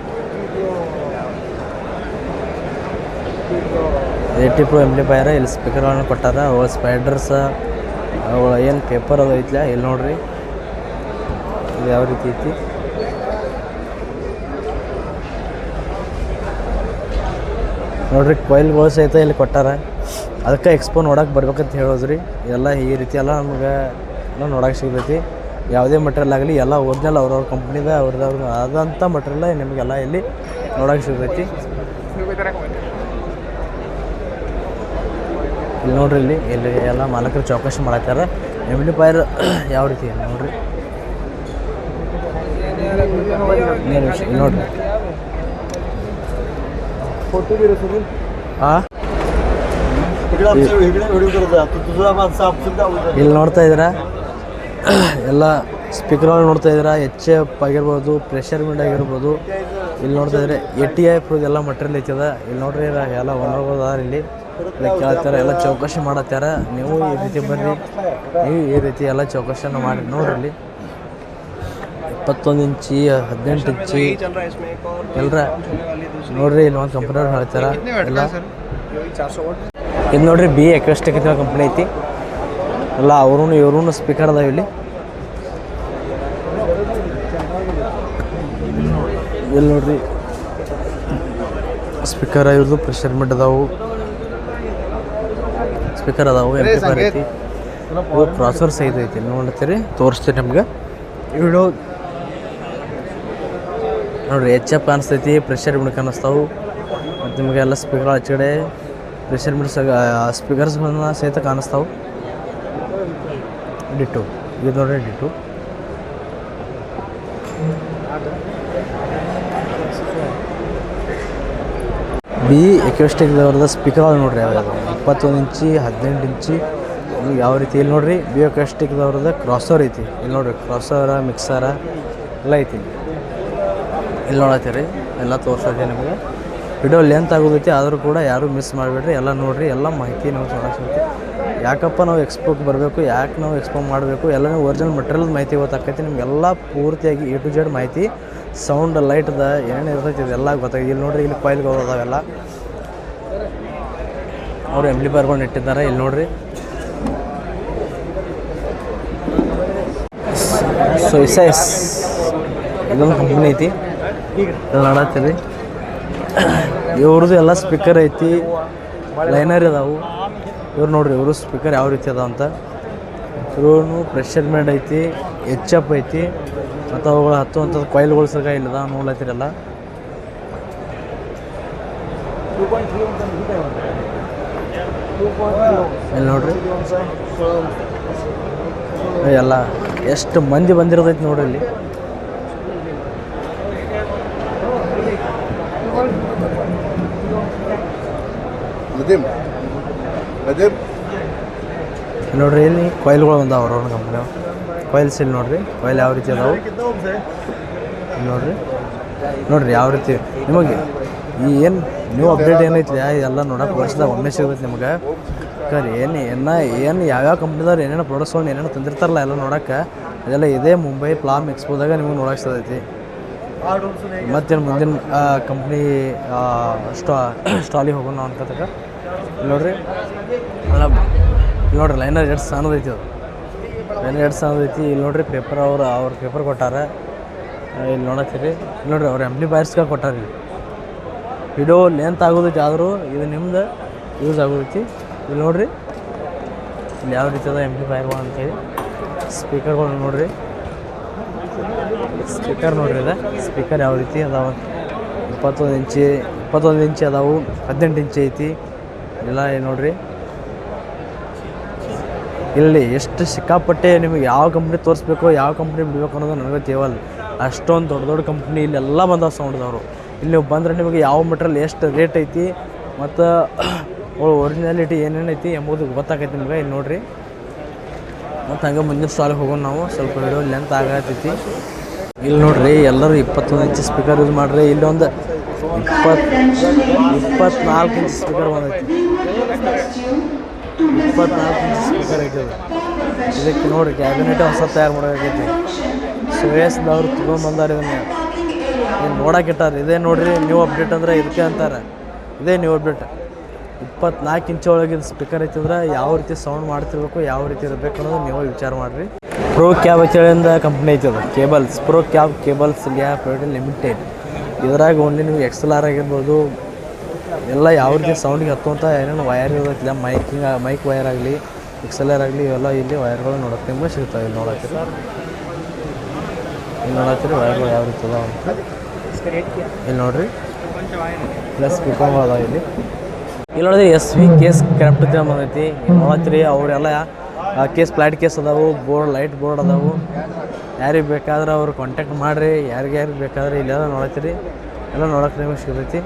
ಏಟಿ ಪ್ರೋ ಎಂಪ್ಲಿಫೈರ್ ಇಲ್ಲಿ ಸ್ಪೀಕರ್ಗಳನ್ನು ಕೊಟ್ಟಾರ. ಅವು ಸ್ಪೈಡರ್ಸ ಅವು ಏನು ಪೇಪರ್ ಅದು ಐತ್ಲ, ಇಲ್ಲಿ ನೋಡ್ರಿ. ಇದು ಯಾವ ರೀತಿ ಐತಿ? ನೋಡ್ರಿ ಕೊಯ್ಲ್ಗಳು ಸಹಿತ ಇಲ್ಲಿ ಕೊಟ್ಟಾರ. ಅದಕ್ಕೆ ಎಕ್ಸ್ಪೋ ನೋಡಕ್ಕೆ ಬರ್ಬೇಕಂತ ಹೇಳೋದ್ರಿ. ಎಲ್ಲ ಈ ರೀತಿ ಎಲ್ಲ ನಮ್ಗೆ ನೋಡೋಕೆ ಸಿಗ್ತೈತಿ. ಯಾವುದೇ ಮಟೀರಿಯಲ್ ಆಗಲಿ, ಎಲ್ಲ ಒರಿಜಿನಲ್ ಅವ್ರವ್ರ ಕಂಪ್ನಿದ ಅವ್ರದ್ದು ಆದಂಥ ಮಟೀರಿಯಲ್ ನಿಮಗೆಲ್ಲ ಇಲ್ಲಿ ನೋಡೋಕೆ ಸಿಗ್ತೈತಿ. ಇಲ್ಲಿ ನೋಡ್ರಿ ಇಲ್ಲಿ ಇಲ್ಲಿ ಎಲ್ಲ ಮಾಲಕರು ಚೌಕಾಸಿ ಮಾಡತ್ತಾರ ಪೈರ್ ಯಾವ ರೀತಿ ನೋಡ್ರಿ? ನೋಡ್ರಿ. ಇಲ್ಲಿ ನೋಡ್ತಾ ಇದ್ದೀರಾ? ಎಲ್ಲ ಸ್ಪೀಕರ್ಗಳು ನೋಡ್ತಾ ಇದ್ದೀರಾ? ಎಚ್ ಎಫ್ ಆಗಿರ್ಬೋದು ಪ್ರೆಷರ್ ಮಿಂಡ್ ಆಗಿರ್ಬೋದು. ಇಲ್ಲಿ ನೋಡ್ತಾ ಇದ್ರೆ ಎ ಟಿ ಎಫ್ ಎಲ್ಲ ಮಟೀರಿಯಲ್ ಐತದ. ಇಲ್ಲಿ ನೋಡ್ರಿ ಎಲ್ಲ ಒನ್ ಇಲ್ಲಿ. ಇಲ್ಲಿ ಕೇಳ್ತಾರೆ ಎಲ್ಲ ಚೌಕಾಶಿ ಮಾಡತ್ತಾರ? ನೀವು ಈ ರೀತಿ ಬರ್ರಿ. ನೀವು ಈ ರೀತಿ ಎಲ್ಲ ಚೌಕಾಶಿಯನ್ನು ಮಾಡಿ ನೋಡ್ರಿ. ಇಲ್ಲಿ ಇಪ್ಪತ್ತೊಂದು ಇಂಚಿ ಹದಿನೆಂಟು ಇಂಚಿ. ಎಲ್ಲರ ನೋಡ್ರಿ ಇಲ್ಲಿ ಒಂದು ಕಂಪ್ನಿಯವ್ರು ಹೇಳ್ತಾರ. ಎಲ್ಲ. ಇದು ನೋಡ್ರಿ ಬಿ ಎಕ್ವೆಸ್ಟಿಕ್ ಅಂತ ಕಂಪ್ನಿ ಐತಿ. ಎಲ್ಲ ಅವ್ರೂ ಇವ್ರೂ ಸ್ಪೀಕರ್ ಅದಾವ ಇಲ್ಲಿ. ಇಲ್ಲಿ ನೋಡ್ರಿ. ಸ್ಪೀಕರ್ ಇವ್ರದ್ದು ಪ್ರೆಷರ್ ಮಿಡ್ ಅದಾವು. ಸ್ಪೀಕರ್ ಅದಾವು ಎಂಪ್ಲಿಫೈರ್ ಐತಿ. ಇವು ಪ್ರಾಸೆಸರ್ ಸಹಿತ ಐತಿ ಇಲ್ಲಿ ನೋಡ್ತೀರಿ ತೋರಿಸ್ತೀನಿ ನಿಮ್ಗೆ. ವಿಡಿಯೋ ನೋಡ್ರಿ ಎಚ್ ಎಫ್ ಕಾಣಿಸ್ತೈತಿ ಪ್ರೆಷರ್ ಮಿಡ್ ಕಾಣಿಸ್ತಾವು ಮತ್ತು ನಿಮಗೆಲ್ಲ ಸ್ಪೀಕರ್ ಆಚೆಗಡೆ ಪ್ರೆಷರ್ ಮಿಡ್ ಸ್ಪೀಕರ್ಸ್ಗಳನ್ನ ಸಹಿತ ಕಾಣಿಸ್ತಾವು. ಡಿಟು ಇದು ನೋಡ್ರಿ ಡಿಟು ಬಿ ಎಕ್ವೆಸ್ಟಿಕ್ದವ್ರದ್ದು ಸ್ಪೀಕರ್ ಅದ ನೋಡ್ರಿ ಅವು ಇಪ್ಪತ್ತೊಂದು ಇಂಚಿ, ಹದಿನೆಂಟು ಇಂಚಿ ಯಾವ ರೀತಿ? ಇಲ್ಲಿ ನೋಡ್ರಿ, ಬಿ ಎಕ್ವೆಸ್ಟಿಕ್ದವ್ರದ್ದು ಕ್ರಾಸರ್ ಐತಿ. ಇಲ್ಲಿ ನೋಡ್ರಿ ಕ್ರಾಸರ ಮಿಕ್ಸರ ಎಲ್ಲ ಐತಿ ಇಲ್ಲಿ. ನೋಡತ್ತೀರಿ, ಎಲ್ಲ ತೋರ್ಸತ್ತೆ ನಿಮಗೆ. ವಿಡಿಯೋ ಲೆಂತ್ ಆಗೋದೈತಿ, ಆದರೂ ಕೂಡ ಯಾರೂ ಮಿಸ್ ಮಾಡಬೇಡ್ರಿ. ಎಲ್ಲ ನೋಡಿರಿ, ಎಲ್ಲ ಮಾಹಿತಿ ನಾವು ಯಾಕಪ್ಪ ನಾವು ಎಕ್ಸ್ಪೋಗೆ ಬರಬೇಕು, ಯಾಕೆ ನಾವು ಎಕ್ಸ್ಪೋ ಮಾಡಬೇಕು ಎಲ್ಲ ಒರಿಜಿನಲ್ ಮಟೀರಿಯಲ್ ಮಾಹಿತಿ ಗೊತ್ತಾಕೈತಿ. ನಿಮಗೆಲ್ಲ ಪೂರ್ತಿಯಾಗಿ ಎ ಟು ಜೆಡ್ ಮಾಹಿತಿ ಸೌಂಡ್ ಲೈಟ್ದ ಏನೇನು ಇರ್ತೈತಿ ಇದೆಲ್ಲ ಗೊತ್ತಾಗಿ ಇಲ್ಲಿ ನೋಡ್ರಿ, ಇಲ್ಲಿ ಕೊಯ್ಲ್ಗಳು ಅದಾವೆಲ್ಲ. ಅವರು ಎಮ್ಲಿ ಬರ್ಕೊಂಡು ಇಟ್ಟಿದ್ದಾರೆ, ಇಲ್ಲಿ ನೋಡ್ರಿ. ಸೊ ಇಸೈಸ್ ಇದೊಂದು ಕಂಪ್ನಿ ಐತಿ. ನೋಡತ್ತೀರಿ ಇವ್ರದ್ದು ಎಲ್ಲ ಸ್ಪೀಕರ್ ಐತಿ ಲೈನರ್ ಇದಾವು. ಇವ್ರು ನೋಡ್ರಿ, ಇವರು ಸ್ಪೀಕರ್ ಯಾವ ರೀತಿ ಅದಾವ ಅಂತ. ಇವ್ರೂ ಪ್ರೆಷರ್ ಮೇಡ್ ಐತಿ ಎಚ್ ಎಪ್ ಐತಿ, ಮತ್ತು ಅವುಗಳು ಹತ್ತುವಂಥದ್ದು ಕೊಯ್ಲುಗಳು ಸಗ ಇಲ್ಲದ ನೋಡ್ಲತ್ತಿರಲ್ಲ. ಇಲ್ಲಿ ನೋಡ್ರಿ. ಎಲ್ಲ ಎಷ್ಟು ಮಂದಿ ಬಂದಿರೋದೈತಿ ನೋಡ್ರಿ ಇಲ್ಲಿ. ನದೀಮ್ ಇಲ್ಲಿ ನೋಡ್ರಿ ಇಲ್ಲಿ ಕೊಯ್ಲ್ಗಳು ಒಂದಾವ ಅವ್ರವ್ರ ಕಂಪ್ನಿ ಕೊಯ್ಲ್ಸ್ ಇಲ್ಲಿ ನೋಡ್ರಿ, ಕೊಯ್ಲ್ ಯಾವ ರೀತಿ ಅದಾವೆ. ನೋಡ್ರಿ. ನೋಡ್ರಿ, ಯಾವ ರೀತಿ. ನಿಮಗೆ ಈ ಏನು ನ್ಯೂ ಅಪ್ಡೇಟ್ ಏನೈತಿ ಎಲ್ಲ ನೋಡಕ್ಕೆ ವರ್ಷದಾಗ ಒಮ್ಮೆ ಸಿಗುತ್ತೆ ನಿಮ್ಗೆ. ಕರಿ, ಏನು, ಏನ, ಏನು, ಯಾವ್ಯಾವ ಕಂಪ್ನಿದವ್ರು ಏನೇನು ಪ್ರಾಡಕ್ಟ್ಸ್ಗಳನ್ನ ಏನೇನು ತಂದಿರ್ತಾರಲ್ಲ, ಎಲ್ಲ ನೋಡಕ್ಕೆ ಅದೆಲ್ಲ ಇದೇ ಮುಂಬೈ ಪ್ಲಾಮ್ ಎಕ್ಸ್ಪೋದಾಗ ನಿಮಗೆ ನೋಡಕ್ಕೆ ಸಿಗ್ತೈತಿ. ಮತ್ತೇನು ಮುಂದಿನ ಕಂಪ್ನಿ ಸ್ಟಾ, ಸ್ಟಾಲಿಗೆ ಹೋಗೋಣ ಇಲ್ಲಿ ನೋಡ್ರಿ? ಅಲ್ಲ, ನೋಡ್ರಿ ಲೈನರ್ ಎರಡು ಸಣ್ಣದು ಐತಿ ಅದು. ಲೈನರ್ ಎರಡು ಸಣ್ಣದು ಐತಿ. ಇಲ್ಲಿ ನೋಡ್ರಿ ಪೇಪರ್ ಅವ್ರು, ಅವ್ರ ಪೇಪರ್ ಕೊಟ್ಟಾರ. ಇಲ್ಲಿ ನೋಡತ್ತೀರಿ. ನೋಡ್ರಿ, ಅವ್ರು ಎಂಪ್ಲಿ ಬಾಯ್ಸ್ಗ ಕೊಟ್ಟಾರ ಇಲ್ಲಿ. ವಿಡಿಯೋ ಲೆಂತ್ ಆಗೋದೈತಿ ಆದರೂ ಇದು ನಿಮ್ದು ಯೂಸ್ ಆಗೋದೈತಿ. ಇಲ್ಲಿ ನೋಡ್ರಿ, ಇಲ್ಲಿ ಯಾವ ರೀತಿ ಅದ ಎಂಪ್ಲಿಫೈರ್ಗಳು ಅಂತೇಳಿ. ಸ್ಪೀಕರ್ಗಳು ನೋಡ್ರಿ. ಸ್ಪೀಕರ್ ನೋಡ್ರಿ ಅದ. ಸ್ಪೀಕರ್ ಯಾವ ರೀತಿ ಅದಾವ? ಇಪ್ಪತ್ತೊಂದು ಇಂಚಿ ಇಪ್ಪತ್ತೊಂದು ಇಂಚಿ ಅದಾವು. ಹದಿನೆಂಟು ಇಂಚಿ ಐತಿ. ಏನ್ ನೋಡ್ರಿ. ಇಲ್ಲಿ ಎಷ್ಟು ಸಿಕ್ಕಾಪಟ್ಟೆ ನಿಮಗೆ ಯಾವ ಕಂಪ್ನಿ ತೋರಿಸ್ಬೇಕು, ಯಾವ ಕಂಪ್ನಿ ಬಿಡಬೇಕು ಅನ್ನೋದು ನನಗೆ ತೇವಲ್ಲ ಅಷ್ಟೊಂದು ದೊಡ್ಡ ದೊಡ್ಡ ಕಂಪ್ನಿ ಇಲ್ಲೆಲ್ಲ ಬಂದಾವ ಸೌಂಡ್ದವರು ಇಲ್ಲಿ ನೀವು ಬಂದರೆ ನಿಮಗೆ ಯಾವ ಮೆಟ್ರಲ್ ಎಷ್ಟು ರೇಟ್ ಐತಿ, ಮತ್ತು ಒರಿಜಿನಾಲಿಟಿ ಏನೇನು ಐತಿ ಎಂಬುದು ಗೊತ್ತಾಗೈತಿ ನಿಮಗೆ. ಇಲ್ಲಿ ನೋಡ್ರಿ. ಮತ್ತು ಹಂಗೆ ಮುಂದಿನ ಸಾಲಿಗೆ ಹೋಗೋಣ ನಾವು. ಸ್ವಲ್ಪ ವಿಡಿಯೋ ಲೆಂತ್ ಆಗತ್ತೈತಿ. ಇಲ್ಲಿ ನೋಡ್ರಿ, ಎಲ್ಲರೂ ಇಪ್ಪತ್ತೊಂದು ಇಂಚ್ ಸ್ಪೀಕರ್ ಯೂಸ್ ಮಾಡಿರಿ. ಇಲ್ಲೊಂದು ಇಪ್ಪತ್ತು ಇಪ್ಪತ್ನಾಲ್ಕು ಇಂಚ್ ಸ್ಪೀಕರ್ ಬಂದೈತಿ. ಇಪ್ಪತ್ನಾಲ್ಕು ಇಂಚ್ ಸ್ಪೀಕರ್ ಐತಿ ಅದು ಇದಕ್ಕೆ ನೋಡಿರಿ ಕ್ಯಾಬಿನೆಟ್ ಹೊಸ ತಯಾರು ಮಾಡೋಕೈತಿ ಸುರೇಶ್ದವ್ರು ತೊಗೊಂಬಂದಾರ ಇದನ್ನ ಏನು ನೋಡಕ್ಕೆ ಇಟ್ಟಾರ? ಇದೇ ನೋಡಿರಿ ನ್ಯೂ ಅಪ್ಡೇಟ್ ಅಂದ್ರೆ ಇದಕ್ಕೆ ಅಂತಾರೆ. ಇದೇ ನ್ಯೂ ಅಪ್ಡೇಟ್ ಇಪ್ಪತ್ನಾಲ್ಕು ಇಂಚ್ ಒಳಗಿನ ಸ್ಪೀಕರ್ ಐತಿದ್ರೆ ಯಾವ ರೀತಿ ಸೌಂಡ್ ಮಾಡ್ತಿರ್ಬೇಕು, ಯಾವ ರೀತಿ ಇರಬೇಕು ಅನ್ನೋದು ನೀವು ವಿಚಾರ ಮಾಡಿರಿ. ಪ್ರೋ ಕ್ಯಾಬ್ ಅಂತೇಳಿಂದ ಕಂಪ್ನಿ ಐತಿ ಅದು. Cables pro cab cables India private limited ಇದ್ರಾಗ ಓನ್ಲಿ ನೀವು ಎಕ್ಸಲ್ ಆರ್ ಆಗಿರ್ಬೋದು ಎಲ್ಲ ಯಾವ ರೀತಿ ಸೌಂಡಿಗೆ ಹತ್ತುವಂಥ ಏನೇನು ವೈರ್ ಇರೋದಿಲ್ಲ ಮೈಕಿಂಗ್ ಮೈಕ್ ವೈರ್ ಆಗಲಿ ಎಕ್ಸೆಲ್ಲರ್ ಆಗಲಿ, ಇವೆಲ್ಲ ಇಲ್ಲಿ ವಯರ್ಗಳು ನೋಡೋಕೆ ನಿಮ್ಗೆ ಸಿಗ್ತಾವೆ ಇಲ್ಲಿ ನೋಡತ್ತೀರಿ ಇಲ್ಲಿ ನೋಡತ್ತೀರಿ ವಯರ್ಗಳು ಯಾವ ರೀತಿ ಅದಾವ ಇಲ್ಲಿ ನೋಡ್ರಿ. ಪ್ಲಸ್ ಸ್ಪೀಕರ್ಗಳು ಅದಾವ ಇಲ್ಲಿ. ಇಲ್ಲಿ ನೋಡಿದ್ರೆ ಎಸ್ ವಿ ಕೇಸ್ ಕರೆಕ್ಟ್ ಅಂತ ಬಂದೈತಿ ನೋಡತ್ತೀರಿ, ಅವರೆಲ್ಲ ಕೇಸ್ ಫ್ಲಾಟ್ ಕೇಸ್ ಅದಾವು, ಬೋರ್ಡ್ ಲೈಟ್ ಬೋರ್ಡ್ ಅದಾವು. ಯಾರಿಗೆ ಬೇಕಾದ್ರೆ ಅವ್ರು ಕಾಂಟ್ಯಾಕ್ಟ್ ಮಾಡಿರಿ, ಯಾರಿಗೆ ಯಾರಿಗೆ ಬೇಕಾದ್ರೆ ಇಲ್ಲೆಲ್ಲ ನೋಡತ್ತೀರಿ. ಎಲ್ಲ ನೋಡಕ್ಕೆ ನಿಮಗೆ ಸಿಗ್ತೈತಿ.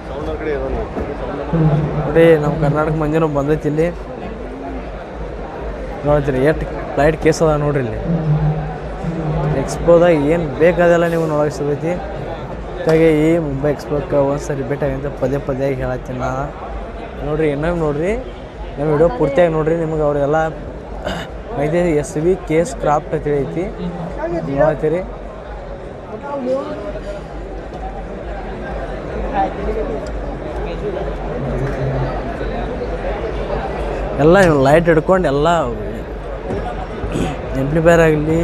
ನೋಡಿ ನಮ್ಮ ಕರ್ನಾಟಕ ಮಂದಿನೂ ಬಂದೈತಿ ಇಲ್ಲಿ. ನೋಡ್ತೀರಿ ಎಷ್ಟು ಫ್ಲೈಟ್ ಕೇಸ್ ಅದ ನೋಡ್ರಿ ಇಲ್ಲಿ. ಎಕ್ಸ್ಪೋದಾಗ ಏನು ಬೇಕಾದೆಲ್ಲ ನೀವು ನೋಡಕ್ಕೆ ಸಿಗ್ತೈತಿ. ಹಾಗಾಗಿ ಈ ಮುಂಬೈ ಎಕ್ಸ್ಪೋಕ್ಕೆ ಒಂದ್ಸರಿ ಅಂತ ಪದೇ ಪದೇ ಹೇಳತ್ತೀನಿ ನಾ ನೋಡ್ರಿ ಇನ್ನೊಂದು ನೋಡಿರಿ ನಮ್ಮ ವಿಡಿಯೋ ಪೂರ್ತಿಯಾಗಿ ನೋಡಿರಿ ನಿಮಗೆ ಅವರೆಲ್ಲ ಐದು ಎಸ್ ವಿ ಕೇಸ್ ಕ್ರಾಫ್ಟ್ ಅಂತ ಐತಿ. ನೋಡ್ತೀರಿ. ಎಲ್ಲ ಲೈಟ್ ಹಿಡ್ಕೊಂಡು ಎಲ್ಲ ಎಂಪ್ಲಿಫೈರ್ ಆಗಲಿ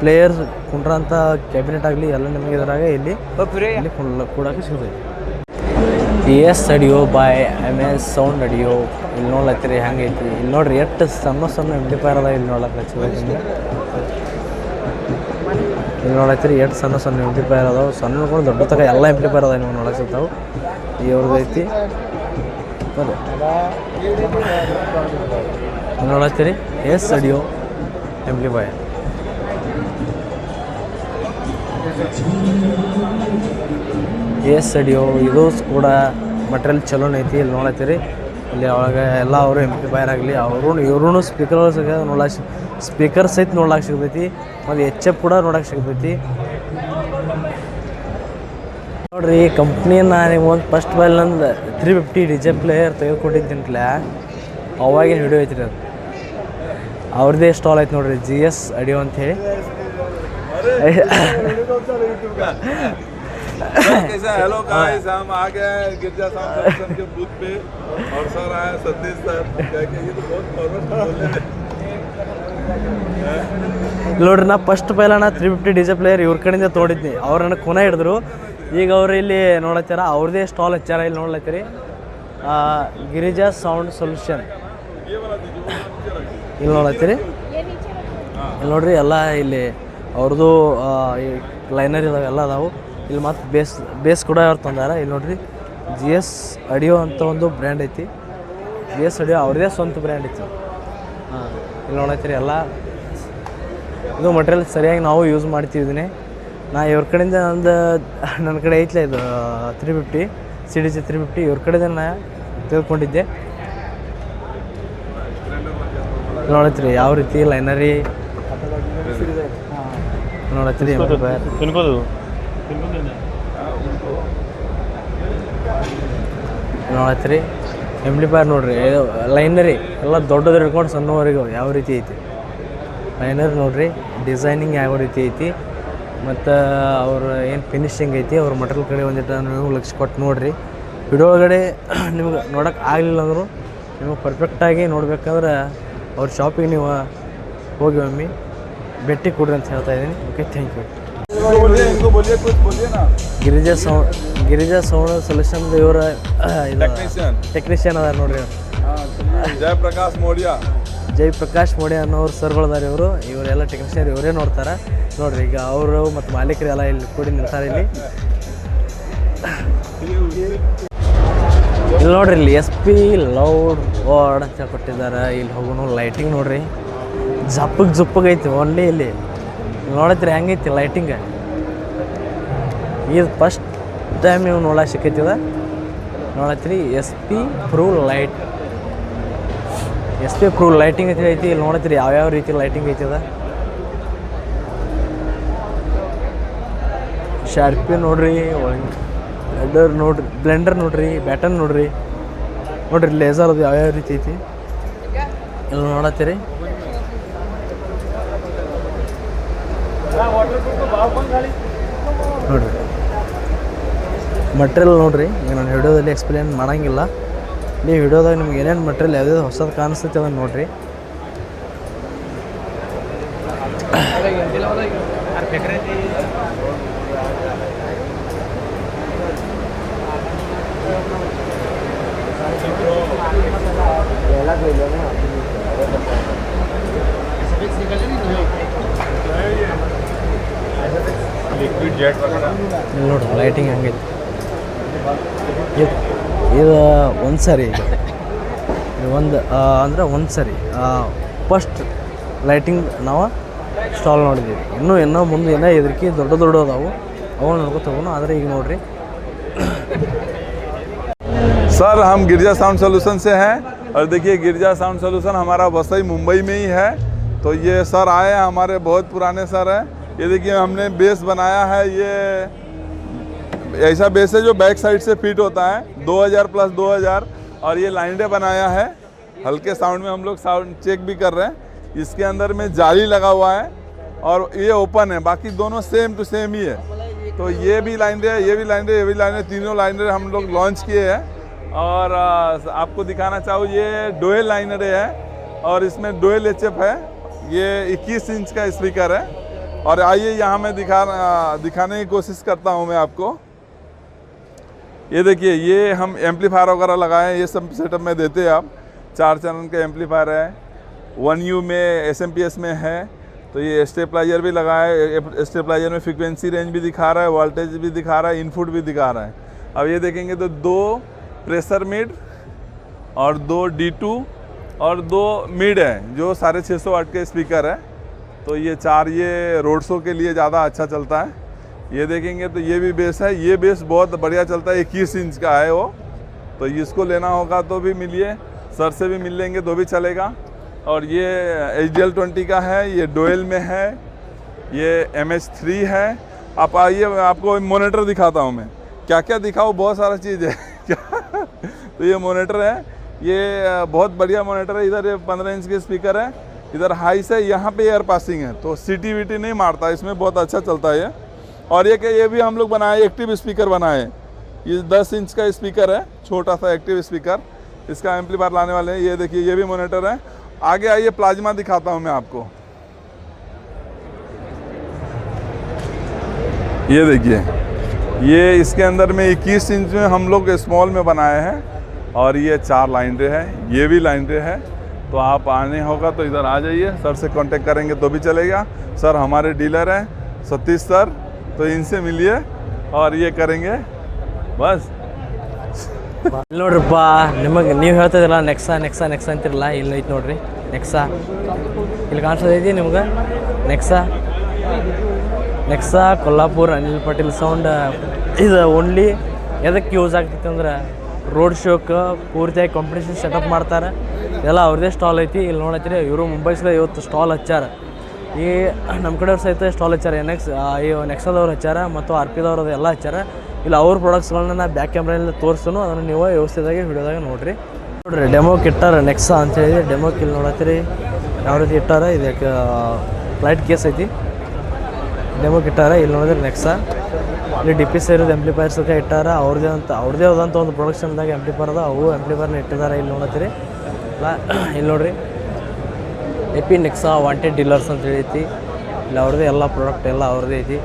ಪ್ಲೇಯರ್ಸ್ ಕುಂಡ್ರಂಥ ಕ್ಯಾಬಿನೆಟ್ ಆಗಲಿ, ಎಲ್ಲ ನಿಮಗೆ ಇದ್ರಾಗ ಇಲ್ಲಿ ಇಲ್ಲಿ ಕೂಡಕ್ಕೆ ಸಿಗ್ತೈತಿ S audio by M S sound audio ಇಲ್ಲಿ ನೋಡ್ಲತ್ತೀರಿ ಹೆಂಗೈತಿ ಇಲ್ಲಿ ನೋಡ್ರಿ, ಎಷ್ಟು ಸಣ್ಣ ಸಣ್ಣ ಎಂಪ್ಲಿಫೈರ್ ಅದ ಇಲ್ಲಿ ನೋಡ್ಲಕ್ಕ ಸಿಗ್ತೈತಿ ಇಲ್ಲಿ ನೋಡತ್ತೀರಿ ಎಷ್ಟು ಸಣ್ಣ ಸಣ್ಣ ಎಂಪ್ಲಿಫೈರ್ ಅದಾವೆ. ಸಣ್ಣ ನೋಡ್ಕೊಂಡು ದೊಡ್ಡ ತಗ ಎಲ್ಲ ಎಂಪ್ಲಿಫೈರ್ ಅದಾವೆ ನೀವು ನೋಡಕ್ಕೆ ಸಿಗ್ತಾವೆ ಇವ್ರದ್ದು ಐತಿ. S audio amplifier S audio ಇದು ಕೂಡ ಮಟ್ರಿಯಲ್ ಚಲೋನ ಐತಿ. ಇಲ್ಲಿ ನೋಡತ್ತೀರಿ ಇಲ್ಲಿ ಅವಾಗ ಎಲ್ಲ ಅವರು ಎಂಪ್ಲಿಫೈರ್ ಆಗಲಿ ಅವರು ಇವ್ರೂ ಸ್ಪೀಕರ್ ಸಿಗ ಸ್ಪೀಕರ್ ಸಹಿತ ನೋಡಕ್ಕೆ ಸಿಗ್ತೈತಿ ಮತ್ತು ಎಚ್ ಎಫ್ ಕೂಡ ನೋಡಕ್ಕೆ ಸಿಗ್ತೈತಿ ನೋಡ್ರಿ ಕಂಪ್ನಿನ ನೀವು ಒಂದು ಫಸ್ಟ್ ಬೈಲ್ ನಂದು three fifty D J player ತೆಗೆದುಕೊಂಡಿದ್ದಿನ್ಕಲ ಅವಾಗಿನ ವಿಡಿಯೋ ಐತ್ರಿ ಅದು ಅವ್ರದ್ದೇ ಸ್ಟಾಲ್ ಐತೆ ನೋಡ್ರಿ ಜಿ ಎಸ್ ಅಡಿಯೋ ಅಂಥೇಳಿ कैसा हेलो गाइस हम आ गए हैं गिरजा साउंड सॉल्यूशन के बूथ पे और सर आए सतीश सर क्या कि ये तो बहुत फॉरवर्ड बोले ನೋಡ್ರಿ, ನಾ ಫಸ್ಟ್ ಪೈಲ ನಾ three fifty D J player ಇವ್ರ ಕಡೆಯಿಂದ ಅವ್ರು ನನಗೆ ಖುನ ಹಿಡಿದ್ರು. ಈಗ ಅವ್ರು ಇಲ್ಲಿ ನೋಡತ್ತಾರ ಅವ್ರದ್ದೇ ಸ್ಟಾಲ್ ಹಚ್ಚಾರ, ಇಲ್ಲಿ ನೋಡ್ಲತ್ತೀರಿ. ಗಿರಿಜಾ ಸೌಂಡ್ ಸೊಲ್ಯೂಷನ್ ಇಲ್ಲಿ ನೋಡತ್ತೀರಿ ಇಲ್ಲಿ ನೋಡ್ರಿ, ಎಲ್ಲ ಇಲ್ಲಿ ಅವ್ರದ್ದು ಲೈನರ್ ಇದಾವೆ, ಎಲ್ಲ ಅದಾವು. ಇಲ್ಲಿ ಮತ್ತು ಬೇಸ್ ಬೇಸ್ ಕೂಡ ಅವ್ರು ತಂದಾರ. ಇಲ್ಲಿ ನೋಡ್ರಿ ಜಿ ಎಸ್ ಅಡಿಯೋ ಅಂತ ಒಂದು ಬ್ರ್ಯಾಂಡ್ ಐತಿ. ಜಿ ಎಸ್ ಅಡಿಯೋ ಅವ್ರದೇ ಸ್ವಂತ ಬ್ರ್ಯಾಂಡ್ ಐತಿ. ಹಾಂ, ಇಲ್ಲಿ ನೋಡತ್ತೀರಿ ಎಲ್ಲ ಇದು ಮಟೀರಿಯಲ್ ಸರಿಯಾಗಿ ನಾವು ಯೂಸ್ ಮಾಡ್ತಿದ್ದೀನಿ ನಾ ಇವ್ರ ಕಡೆಯಿಂದ ನಂದು ನನ್ನ ಕಡೆ ಐತ್ಲ ಇದು three fifty C D G three fifty ಇವ್ರ ಕಡೆಯಿಂದ ನಾ ತಿಳ್ಕೊಂಡಿದ್ದೆ. ನೋಡತ್ರಿ ಯಾವ ರೀತಿ ಲೈನರಿ ನೋಡತ್ರಿ ನೋಡತ್ರಿ ಎಂಪ್ಲಿಫೈರ್ ನೋಡ್ರಿ ಲೈನರಿ ಎಲ್ಲ ದೊಡ್ಡದು ಹಿಡ್ಕೊಂಡು ಸಣ್ಣವರೆಗೂ ಯಾವ ರೀತಿ ಐತಿ? ಫೈನರ್ ನೋಡ್ರಿ ಡಿಸೈನಿಂಗ್ ಯಾವ ರೀತಿ ಐತಿ. ಮತ್ತು ಅವ್ರ ಏನು ಫಿನಿಶಿಂಗ್ ಐತಿ ಅವ್ರ ಮಟ್ರಲ್ ಕಡೆ ಒಂದಿಟ್ಟು ನೀವು ಲಕ್ಷ ಕೊಟ್ಟು ನೋಡಿರಿ. ವಿಡಿಯೋ ಒಳಗಡೆ ನಿಮ್ಗೆ ನೋಡೋಕೆ ಆಗಲಿಲ್ಲ ಅಂದರೂ ನಿಮಗೆ ಪರ್ಫೆಕ್ಟಾಗಿ ನೋಡ್ಬೇಕಂದ್ರೆ ಅವ್ರ ಶಾಪಿಗೆ ನೀವು ಹೋಗಿ ಮಮ್ಮಿ ಭೇಟಿ ಕೊಡ್ರಿ ಅಂತ ಹೇಳ್ತಾ ಇದ್ದೀನಿ. Okay thank you Girija sound Girija sound solution ಇವರ ಟೆಕ್ನಿಷಿಯನ್ ಅದಾರ ನೋಡ್ರಿ ಜಯಪ್ರಕಾಶ್ ಮೌರ್ಯ. ಜಯಪ್ರಕಾಶ್ ಮೋಡಿ ಅನ್ನೋರು ಸರ್ಗಳದಾರೆ ಇವರು ಇವರೆಲ್ಲ ಟೆಕ್ನಿಷಿಯನ್ ಇವರೇ ನೋಡ್ತಾರೆ. ನೋಡ್ರಿ, ಈಗ ಅವರು ಮತ್ತು ಮಾಲೀಕರು ಎಲ್ಲ ಇಲ್ಲಿ ಕೂಡಿ ನಿಲ್ತಾರೆ ಇಲ್ಲಿ. ಇಲ್ಲಿ ನೋಡ್ರಿ, ಇಲ್ಲಿ ಎಸ್ ಪಿ ಲೌಡ್ ವಾರ್ಡ್ ಅಂತ ಕೊಟ್ಟಿದ್ದಾರೆ. ಇಲ್ಲಿ ಹೋಗೋನು ಲೈಟಿಂಗ್ ನೋಡ್ರಿ. ಜಪ್ಪಗೆ ಜುಪ್ಪಗೈತಿ ಓನ್ಲಿ ಇಲ್ಲಿ. ನೋಡತ್ರಿ ಹೆಂಗೈತಿ ಲೈಟಿಂಗ್ ಇದು ಫಸ್ಟ್ ಟೈಮ್ ನೀವು ನೋಡಕ್ಕೆ ಸಿಕ್ಕೈತಿದ ನೋಡತ್ರಿ S P proof light P ಪ್ರೂ lighting ಐತಿ ಐತಿ, ಇಲ್ಲಿ ಯಾವ ಯಾವ್ಯಾವ ರೀತಿ ಲೈಟಿಂಗ್ ಐತಿ ಅದ. ಶಾರ್ಪಿ ನೋಡ್ರಿ ಬ್ಲೆಂಡರ್ ನೋಡ್ರಿ ಬ್ಲೆಂಡರ್ ನೋಡ್ರಿ ಬ್ಯಾಟನ್ ನೋಡ್ರಿ. ನೋಡ್ರಿ ಲೇಸರ್ ಅದು ಯಾವ್ಯಾವ ರೀತಿ ಐತಿ. ಇಲ್ಲಿ ನೋಡತ್ತೀರಿ. ನೋಡ್ರಿ. ಮಟ್ರಿಯಲ್ ನೋಡ್ರಿ ನಾನು ವಿಡಿಯೋದಲ್ಲಿ ಎಕ್ಸ್ಪ್ಲೇನ್ ಮಾಡಂಗಿಲ್ಲ. ಈ ವಿಡಿಯೋದಾಗ ನಿಮ್ಗೆ ಏನೇನು ಮಟ್ರಿಯಲ್ ಯಾವ್ದು ಹೊಸದು ಕಾಣಿಸ್ತೈತೆ ಅದನ್ನು ನೋಡ್ರಿ. ಒಂದು ಸರಿ ಇದು ಇದು ಒಂದು ಅಂದ್ರೆ ಒಂದು ಸರಿ ಫಸ್ಟ್ ಲೈಟಿಂಗ್ ನಾವು ಸ್ಟಾಲ್ ನೋಡಿದ್ದೀವಿ ಇನ್ನೂ ಇನ್ನೂ ಮುಂದೆ ಇನ್ನೂ ಎದ್ರಿಕೆ ದೊಡ್ಡ ದೊಡ್ಡ ಅದಾವು ಅವು ನೋಡ್ಕೊತ ಹೋಗೋಣ ಆದರೆ ಈಗ ನೋಡ್ರಿ सर हम गिरजा साउंड सोल्यूशन से हैं और देखिए गिरजा साउंड सोल्यूशन हमारा वसई मुंबई में ही है तो ये सर आए हैं हमारे बहुत पुराने सर हैं ये देखिए हमने बेस बनाया है ये ऐसा बेस है जो बैक साइड से फिट होता है 2000 प्लस 2000 और ये लाइनडे बनाया है। हल्के साउंड में हम लोग साउंड चेक भी कर रहे हैं। इसके अंदर में जाली लगा हुआ है, और ये ओपन है, बाकी दोनों सेम टू सेम ही है। तो ये भी लाइनडे है, ये भी लाइनडे ये भी लाइनडे तीनों लाइनडे हम लोग लॉन्च किए हैं। और आपको दिखाना चाहूँ, ये डोएल लाइनर है, और इसमें डोएल एच है। ये 21 इंच का स्पीकर है। और आइए यहाँ मैं दिखा दिखाने की कोशिश करता हूँ मैं आपको। ये देखिए, ये हम एम्पलीफायर वगैरह लगाए हैं ये सब सेटअप में देते हैं आप। चार चैनल का एम्पलीफायर है। वन यू में एसएमपीएस में है। तो ये स्टेपलाइजर भी लगा है स्टेपलाइजर में फ्रिक्वेंसी रेंज भी दिखा रहा है वोल्टेज भी दिखा रहा है इनपुट भी दिखा रहा है। अब ये देखेंगे तो दो प्रेशर मिड और दो डी टू और दो मिड है, जो साढ़े छः सौ वाट के स्पीकर है। तो ये चार, ये रोड शो के लिए ज़्यादा अच्छा चलता है। ये देखेंगे तो ये भी बेस है, ये बेस बहुत बढ़िया चलता है इक्कीस इंच का है वो। तो इसको लेना होगा तो भी मिलिए, सर से भी मिल लेंगे तो भी चलेगा। और ये एच डी एल ट्वेंटी का है, ये डोएल में है, ये एम एच थ्री है। आप आइए आपको मोनीटर दिखाता हूँ मैं। क्या क्या दिखाऊँ? बहुत सारा चीज़ है। तो ये मोनीटर है। ये बहुत बढ़िया मोनीटर है। इधर ये पंद्रह इंच के स्पीकर है। इधर हाई से यहाँ पे एयर पासिंग है। तो सीटी वीटी नहीं मारता। इसमें बहुत अच्छा चलता है ये। और ये ये भी हम लोग बनाए एक्टिव स्पीकर बनाए। ये दस इंच का स्पीकर है, छोटा सा एक्टिव स्पीकर इसका एम्पलीफायर लाने वाले हैं। ये देखिए, ये भी मोनीटर है। आगे आइए प्लाज्मा दिखाता हूँ मैं आपको। ये देखिए, ये इसके अंदर में 21 इंच में हम लोग स्मॉल में बनाए हैं। और ये चार लाइन रे है। ये भी लाइन रे है। तो आप आने होगा तो इधर आ जाइए। सर से कांटेक्ट करेंगे तो भी चलेगा। सर हमारे डीलर हैं। सतीश सर तो इनसे मिलिए और ये करेंगे बस ಇಲ್ಲಿ ನೋಡ್ರಿಪ್ಪ ನಿಮಗೆ ನೀವು ಹೇಳ್ತಿದ್ರಲ್ಲ ನೆಕ್ಸಾ ನೆಕ್ಸಾ ನೆಕ್ಸಾ ಅಂತಿರಲ್ಲ ಇಲ್ಲಿ ಐತೆ ನೋಡ್ರಿ ನೆಕ್ಸಾ ಇಲ್ಲಿ ಕಾಣಿಸೋದೈತಿ ನಿಮ್ಗೆ Nexa Nexa Kolhapur Anil Patil sound ಇದು ಓನ್ಲಿ ಎದಕ್ಕೆ ಯೂಸ್ ಆಗ್ತೈತೆ ಅಂದ್ರೆ ರೋಡ್ ಶೋಕ್ಕೆ ಪೂರ್ತಿಯಾಗಿ ಕಾಂಪಿಟೇಷನ್ ಸೆಟಪ್ ಮಾಡ್ತಾರೆ ಎಲ್ಲ ಅವ್ರದ್ದೇ ಸ್ಟಾಲ್ ಐತಿ ಇಲ್ಲಿ ನೋಡತ್ತೀರಿ ಇವರು ಮುಂಬೈಸ್ಗೆ ಇವತ್ತು ಸ್ಟಾಲ್ ಹಚ್ಚಾರ ಈ ನಮ್ಮ ಕಡೆಯವ್ರು ಸಹಿತ ಸ್ಟಾಲ್ ಹಚ್ಚಾರ. ಎನ್ ಎಕ್ಸ್ ಈ ನೆಕ್ಸದವ್ರು ಹಚ್ಚಾರ ಮತ್ತು ಆರ್ ಪಿದವ್ರದ್ದು ಎಲ್ಲ ಹಚ್ಚಾರ. ಇಲ್ಲ, ಅವ್ರ ಪ್ರಾಡಕ್ಟ್ಸ್ಗಳನ್ನ ನಾ ಬ್ಯಾಕ್ ಕ್ಯಾಮ್ರಲ್ಲಿ ತೋರಿಸ್ತು ಅದನ್ನು ನೀವು ವ್ಯವಸ್ಥೆದಾಗಿ ವಿಡಿಯೋದಾಗ ನೋಡಿರಿ. ನೋಡಿರಿ ಡೆಮೋ ಇಟ್ಟಾರ ನೆಕ್ಸಾ ಅಂತೇಳಿ ಡೆಮೋ ಇಲ್ಲಿ ನೋಡತ್ತೀರಿ. ಯಾವ ರೀತಿ ಇಟ್ಟಾರ, ಇದಕ್ಕೆ ಫ್ಲೈಟ್ ಕೇಸ್ ಐತಿ. ಡೆಮೋ ಇಟ್ಟಾರ ಇಲ್ಲಿ ನೋಡಿದ್ರೆ ನೆಕ್ಸಾ ಇಲ್ಲಿ ಡಿ ಪಿ ಸೇರಿದ ಎಂಪ್ಲಿಫೈರ್ಸ್ ಅಂತ ಇಟ್ಟಾರ. ಅವ್ರದೇ ಅಂತ ಅವ್ರದ್ದೇ ಆದಂಥ ಒಂದು ಪ್ರೊಡಕ್ಷನ್ದಾಗ ಎಂಪ್ಲಿಫೈರ್ ಅದ. ಅವು ಎಂಪ್ಲಿಫೈರ್ನ ಇಟ್ಟಿದ್ದಾರೆ ಇಲ್ಲಿ ನೋಡತ್ತೀರಿ. ಇಲ್ಲಿ ನೋಡ್ರಿ. ಎಪಿ ನೆಕ್ಸಾ ವಾಂಟೆಡ್ ಡೀಲರ್ಸ್ ಅಂತ ಹೇಳೈತಿ ಇಲ್ಲಿ, ಅವ್ರದ್ದೇ ಎಲ್ಲ ಪ್ರಾಡಕ್ಟ್ ಎಲ್ಲ ಅವ್ರದ್ದೇ ಐತಿ.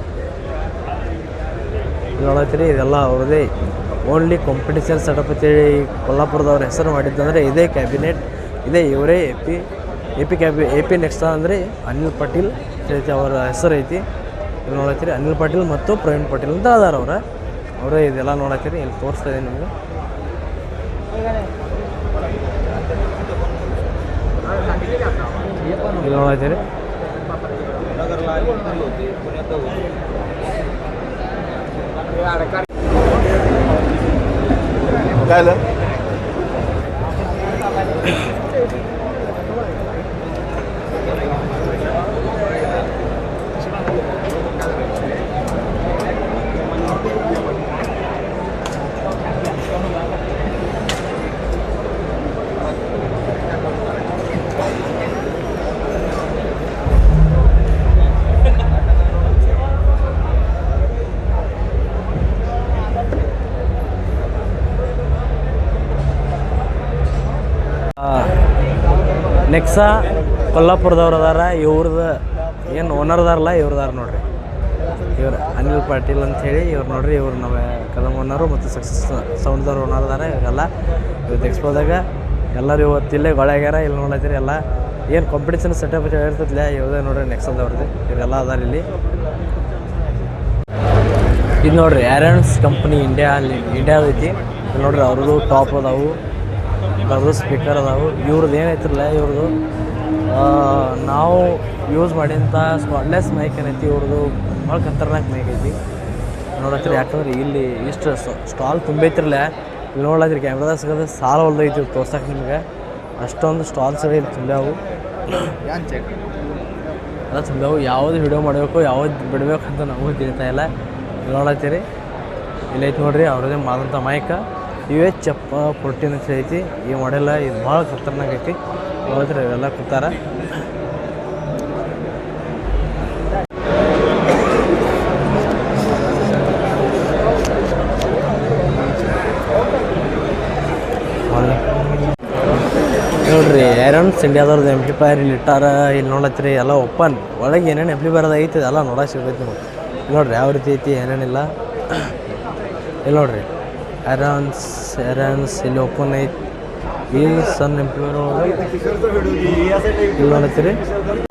ನೋಡತ್ತೀರಿ, ಇದೆಲ್ಲ ಅವ್ರದ್ದೇ ಓನ್ಲಿ ಕಾಂಪಿಟೇಷನ್ ಸೆಟಪ್ ಅಂತೇಳಿ ಕೊಲ್ಲಾಪುರದವ್ರ ಹೆಸರು ಮಾಡಿದ್ದಂದರೆ ಇದೇ ಕ್ಯಾಬಿನೆಟ್ ಇದೇ ಇವರೇ ಎ ಪಿ ಎ ಪಿ ಕ್ಯಾಬಿ ಎ ಪಿ ನೆಕ್ಸಾ ಅಂದರೆ ಅನಿಲ್ ಪಾಟೀಲ್ ಐತಿ ಅವರ ಹೆಸರು ಐತಿ. ಇಲ್ಲಿ ನೋಡತ್ತೀರಿ, ಅನಿಲ್ ಪಾಟೀಲ್ ಮತ್ತು ಪ್ರವೀಣ್ ಪಾಟೀಲ್ ಅಂತ ಅದಾರ ಅವ್ರ. ಅವರೇ ಇದೆಲ್ಲ ನೋಡತ್ತೀರಿ, ಇಲ್ಲಿ ತೋರಿಸ್ತಾ ಇದೆ ನಿಮಗೆ. ಇಲ್ಲಿ ನೋಡತ್ತೀರಿ काय ಕೊಲ್ಲಾಪುರದವ್ರು ಅದಾರ ಇವ್ರದ್ದು ಏನು ಓನರ್ ಅದಾರಲ್ಲ ಇವ್ರದಾರ ನೋಡ್ರಿ. ಇವ್ರು ಅನಿಲ್ ಪಾಟೀಲ್ ಅಂತ ಹೇಳಿ ಇವ್ರು ನೋಡ್ರಿ, ಇವ್ರು ನಮ್ಮ ಕದಮ್ ಓನರು ಮತ್ತು ಸಕ್ಸಸ್ ಸೌಂಡ್ದವ್ರು ಓನರ್ ಅದಾರ ಇವರೆಲ್ಲ. ಇವತ್ತು ಎಕ್ಸ್ಪೋದಾಗ ಎಲ್ಲರೂ ಇವತ್ತು ಇಲ್ಲೇ ಗೊಳಗ್ಯಾರ, ಇಲ್ಲಿ ನೋಡತ್ತೀರಿ ಎಲ್ಲ. ಏನು ಕಾಂಪಿಟೇಷನ್ ಸೆಟಪ್ ಇರ್ತದಲ್ಲ ಇವ್ರದೇ ನೋಡ್ರಿ ನೆಕ್ಸಲ್ದವ್ರದ್ದು ಇವರೆಲ್ಲ ಅದಾರ ಇಲ್ಲಿ. ಇದು ನೋಡ್ರಿ ಆ್ಯರನ್ಸ್ ಕಂಪ್ನಿ ಇಂಡಿಯಾ ಅಲ್ಲಿ ಇಂಡಿಯಾದ ಐತಿ. ಇಲ್ಲಿ ನೋಡ್ರಿ ಅವ್ರದ್ದು ಟಾಪ್ ಅದಾವು. ಅವ್ರದ್ದು ಸ್ಪೀಕರ್ ಅದಾವು. ಇವ್ರದ್ದು ಏನೈತಿರಲ್ಲ ಇವ್ರದ್ದು ನಾವು ಯೂಸ್ ಮಾಡಿದಂಥ ಸ್ಪಾಟ್ಲೆಸ್ ಮೈಕ್ ಏನೈತಿ ಇವ್ರದ್ದು ಭಾಳ ಖತರ್ನಾಕ್ ಮೈಕ್ ಐತಿ. ನೋಡತ್ರಿ, ಯಾಕಂದ್ರೆ ಇಲ್ಲಿ ಇಷ್ಟು ಸ್ಟಾಲ್ ತುಂಬೈತಿರಲ್ಲ. ಇಲ್ಲಿ ನೋಡ್ಲತ್ರಿ ಕ್ಯಾಮ್ರಾದಾಗ ಸಿಗೋದು ಸಾಲ ಹೊಲ್ದೈತಿ ತೋರ್ಸಕ್ಕೆ ನಿಮ್ಗೆ. ಅಷ್ಟೊಂದು ಸ್ಟಾಲ್ಸ್ ಇಲ್ಲಿ ತುಂಬ್ಯಾವು. ಅದ ತುಂಬ್ಯಾವು. ಯಾವುದು ವಿಡಿಯೋ ಮಾಡಬೇಕು, ಯಾವ್ದು ಬಿಡಬೇಕು ಅಂತ ನಮಗೂ ತಿಳಿತಾ ಇಲ್ಲ. ಇಲ್ಲಿ ನೋಡತ್ತೀರಿ ಇಲ್ಲೈತಿ ನೋಡ್ರಿ, ಅವ್ರದ್ದೇ ಮಾದಂಥ ಮೈಕ ಇವೇ ಚಪ್ಪ ಫೋರ್ಟೀನ್ ಅಂತ ಐತಿ. ಈ ಮಾಡೆಲ್ಲ ಇದು ಭಾಳ ಖತರ್ನಾಕ್ ಐತಿ. ನೋಡಿದ್ರೆ ಇವೆಲ್ಲ ಕೂತಾರ ನೋಡ್ರಿ ಐರನ್ಸ್ ಇಂಡಿಯಾದವ್ರದ್ದು ಎಂಪ್ಲಿಫೈರ್ ಇಲ್ಲಿ ಇಟ್ಟಾರ. ಇಲ್ಲಿ ನೋಡತ್ರಿ ಎಲ್ಲ ಓಪನ್ ಒಳಗೆ ಏನೇನು ಎಂಪ್ಲಿಫೈರ್ ಐತಿ, ಎಲ್ಲ ನೋಡಕ್ಕೆ ಸಿಗ್ತೈತಿ ನಿಮಗೆ. ನೋಡ್ರಿ, ಯಾವ ರೀತಿ ಐತಿ, ಏನೇನಿಲ್ಲ. ಇಲ್ಲಿ ನೋಡ್ರಿ. ಐರನ್ಸ್ ಐರನ್ಸ್ ಇಲ್ಲಿ ಓಪನ್ ಐತಿ. ಈ ಸನ್ ಎಂಪ್ಲಿಫೈರ್ ಇಲ್ಲಿ ನೋಡತ್ತೀರಿ.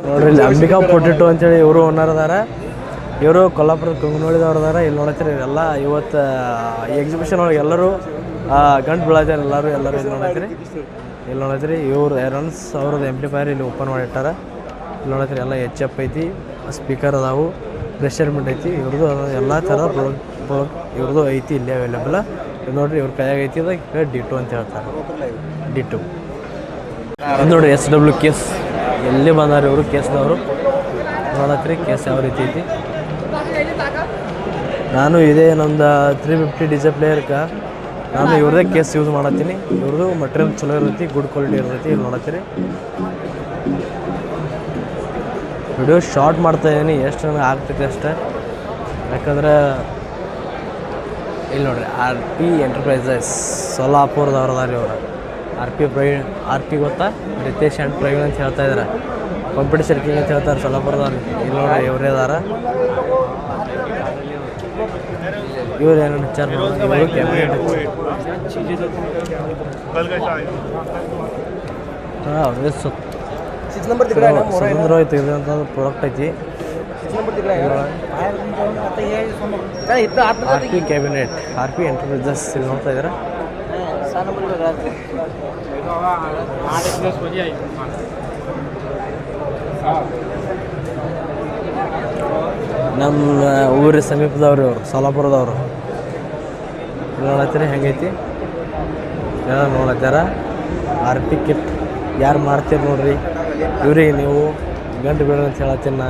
ನೋಡ್ರಿ ಇಲ್ಲಿ ಅಂಬಿಕಾ ಪೊಟೆಟೋ ಅಂತೇಳಿ ಇವರು ಓನರ್ ಅದಾರ. ಇವರು ಕೊಲ್ಲಾಪುರ ಕುಂಗನೋಳಿದವ್ರು ಅದಾರ. ಇಲ್ಲಿ ನೋಡತ್ತೀರಿ ಎಲ್ಲ ಇವತ್ತು ಎಕ್ಸಿಬಿಷನ್ ಒಳಗೆ ಎಲ್ಲರೂ ಗಂಟು ಬೀಳತ್ತಾರ ಎಲ್ಲರೂ ಎಲ್ಲರೂ ಇಲ್ಲಿ ನೋಡತ್ತೀರಿ. ಇಲ್ಲಿ ನೋಡತ್ತೀರಿ ಇವ್ರು ಎರನ್ಸ್ ಅವ್ರದ್ದು ಎಂಪ್ಲಿಫೈರ್ ಇಲ್ಲಿ ಓಪನ್ ಮಾಡಿಟ್ಟಾರ. ಇಲ್ಲಿ ನೋಡತ್ರಿ ಎಲ್ಲ ಎಚ್ ಎಫ್ ಐತಿ ಸ್ಪೀಕರ್ ಅದಾವು ಪ್ರೆಷರ್ಮೆಂಟ್ ಐತಿ. ಇವ್ರದ್ದು ಎಲ್ಲ ಥರದ ಪ್ರಾಡಕ್ಟ್ ಪ್ರಾಡಕ್ಟ್ ಇವ್ರದ್ದು ಐತಿ ಇಲ್ಲಿ ಅವೈಲೇಬಲ್ ನೋಡ್ರಿ ಇವ್ರ ಕೈಯಾಗ ಐತಿ ಇದಕ್ಕೆ ಡಿಟು ಅಂತ ಹೇಳ್ತಾರೆ. ಡಿಟು ನೋಡ್ರಿ ಎಸ್ ಡಬ್ಲ್ಯೂ ಕೇಸ್. ಎಲ್ಲಿ ಬಂದಾರ ಇವರು? ಕೇಸ್ನವರು. ನೋಡತ್ರಿ ಕೇಸ್ ಯಾವ ರೀತಿ ಐತಿ. ನಾನು ಇದೇ ನಮ್ದು ತ್ರೀ ಫಿಫ್ಟಿ ಡಿಜೆ ಪ್ಲೇಯರ್ಗೆ ನಾನು ಇವ್ರದೇ ಕೇಸ್ ಯೂಸ್ ಮಾಡತ್ತೀನಿ. ಇವ್ರದ್ದು ಮಟೀರಿಯಲ್ ಚಲೋ ಇರ್ತೈತಿ ಗುಡ್ ಕ್ವಾಲಿಟಿ ಇರ್ತೈತಿ ಇಲ್ಲಿ ನೋಡತ್ತೀರಿ. ವಿಡಿಯೋ ಶಾರ್ಟ್ ಮಾಡ್ತಾ ಇದ್ದೀನಿ ಎಷ್ಟು ನನಗೆ ಆಗ್ತೈತಿ ಅಷ್ಟೇ. ಯಾಕಂದ್ರೆ ಇಲ್ಲಿ ನೋಡ್ರಿ ಆರ್ ಪಿ ಎಂಟರ್ಪ್ರೈಸಸ್ ಸೋಲಾಪುರದವ್ರು ಅದಾರ ಇವರು. ಆರ್ ಪಿ ಪ್ರೈ ಆರ್ ಪಿ ಗೊತ್ತಾ? ರಿತೇಶ್ ಆ್ಯಂಡ್ ಪ್ರವೀಣ್ ಅಂತ ಹೇಳ್ತಾ ಇದ್ದಾರೆ ಕಾಂಪಿಟೇಷನ್ ಕಿಂಗ್ ಅಂತ ಹೇಳ್ತಾರೆ ಸೋಲಾಪುರದವ್ರು. ಇಲ್ಲಿ ನೋಡ್ರಿ ಇವರೇ ಅದಾರ. ಇವ್ರು ಏನೋ ವಿಚಾರ ಹಾಂ ಸುತ್ತ ಹೋಯ್ತು ಇದು ಪ್ರಾಡಕ್ಟ್ ಐತಿ. R P cabinet R P enterprises ಇಲ್ಲಿ ನೋಡ್ತಾ ಇದ್ದಾರೆ? ನಮ್ಮ ಊರ ಸಮೀಪದವರು ಸೋಲಾಪುರದವರು. ನೋಡತ್ತೀರಿ ಹೆಂಗೈತಿ? ಎಲ್ಲ ನೋಡತ್ತಾರ ಆರ್ ಪಿ ಕಿಟ್ ಯಾರು ಮಾಡ್ತೀರಿ ನೋಡ್ರಿ? ಇವ್ರಿಗೆ ನೀವು ಗಂಟು ಬೀಳ ಅಂತ ಹೇಳತ್ತೀನಿ ನಾ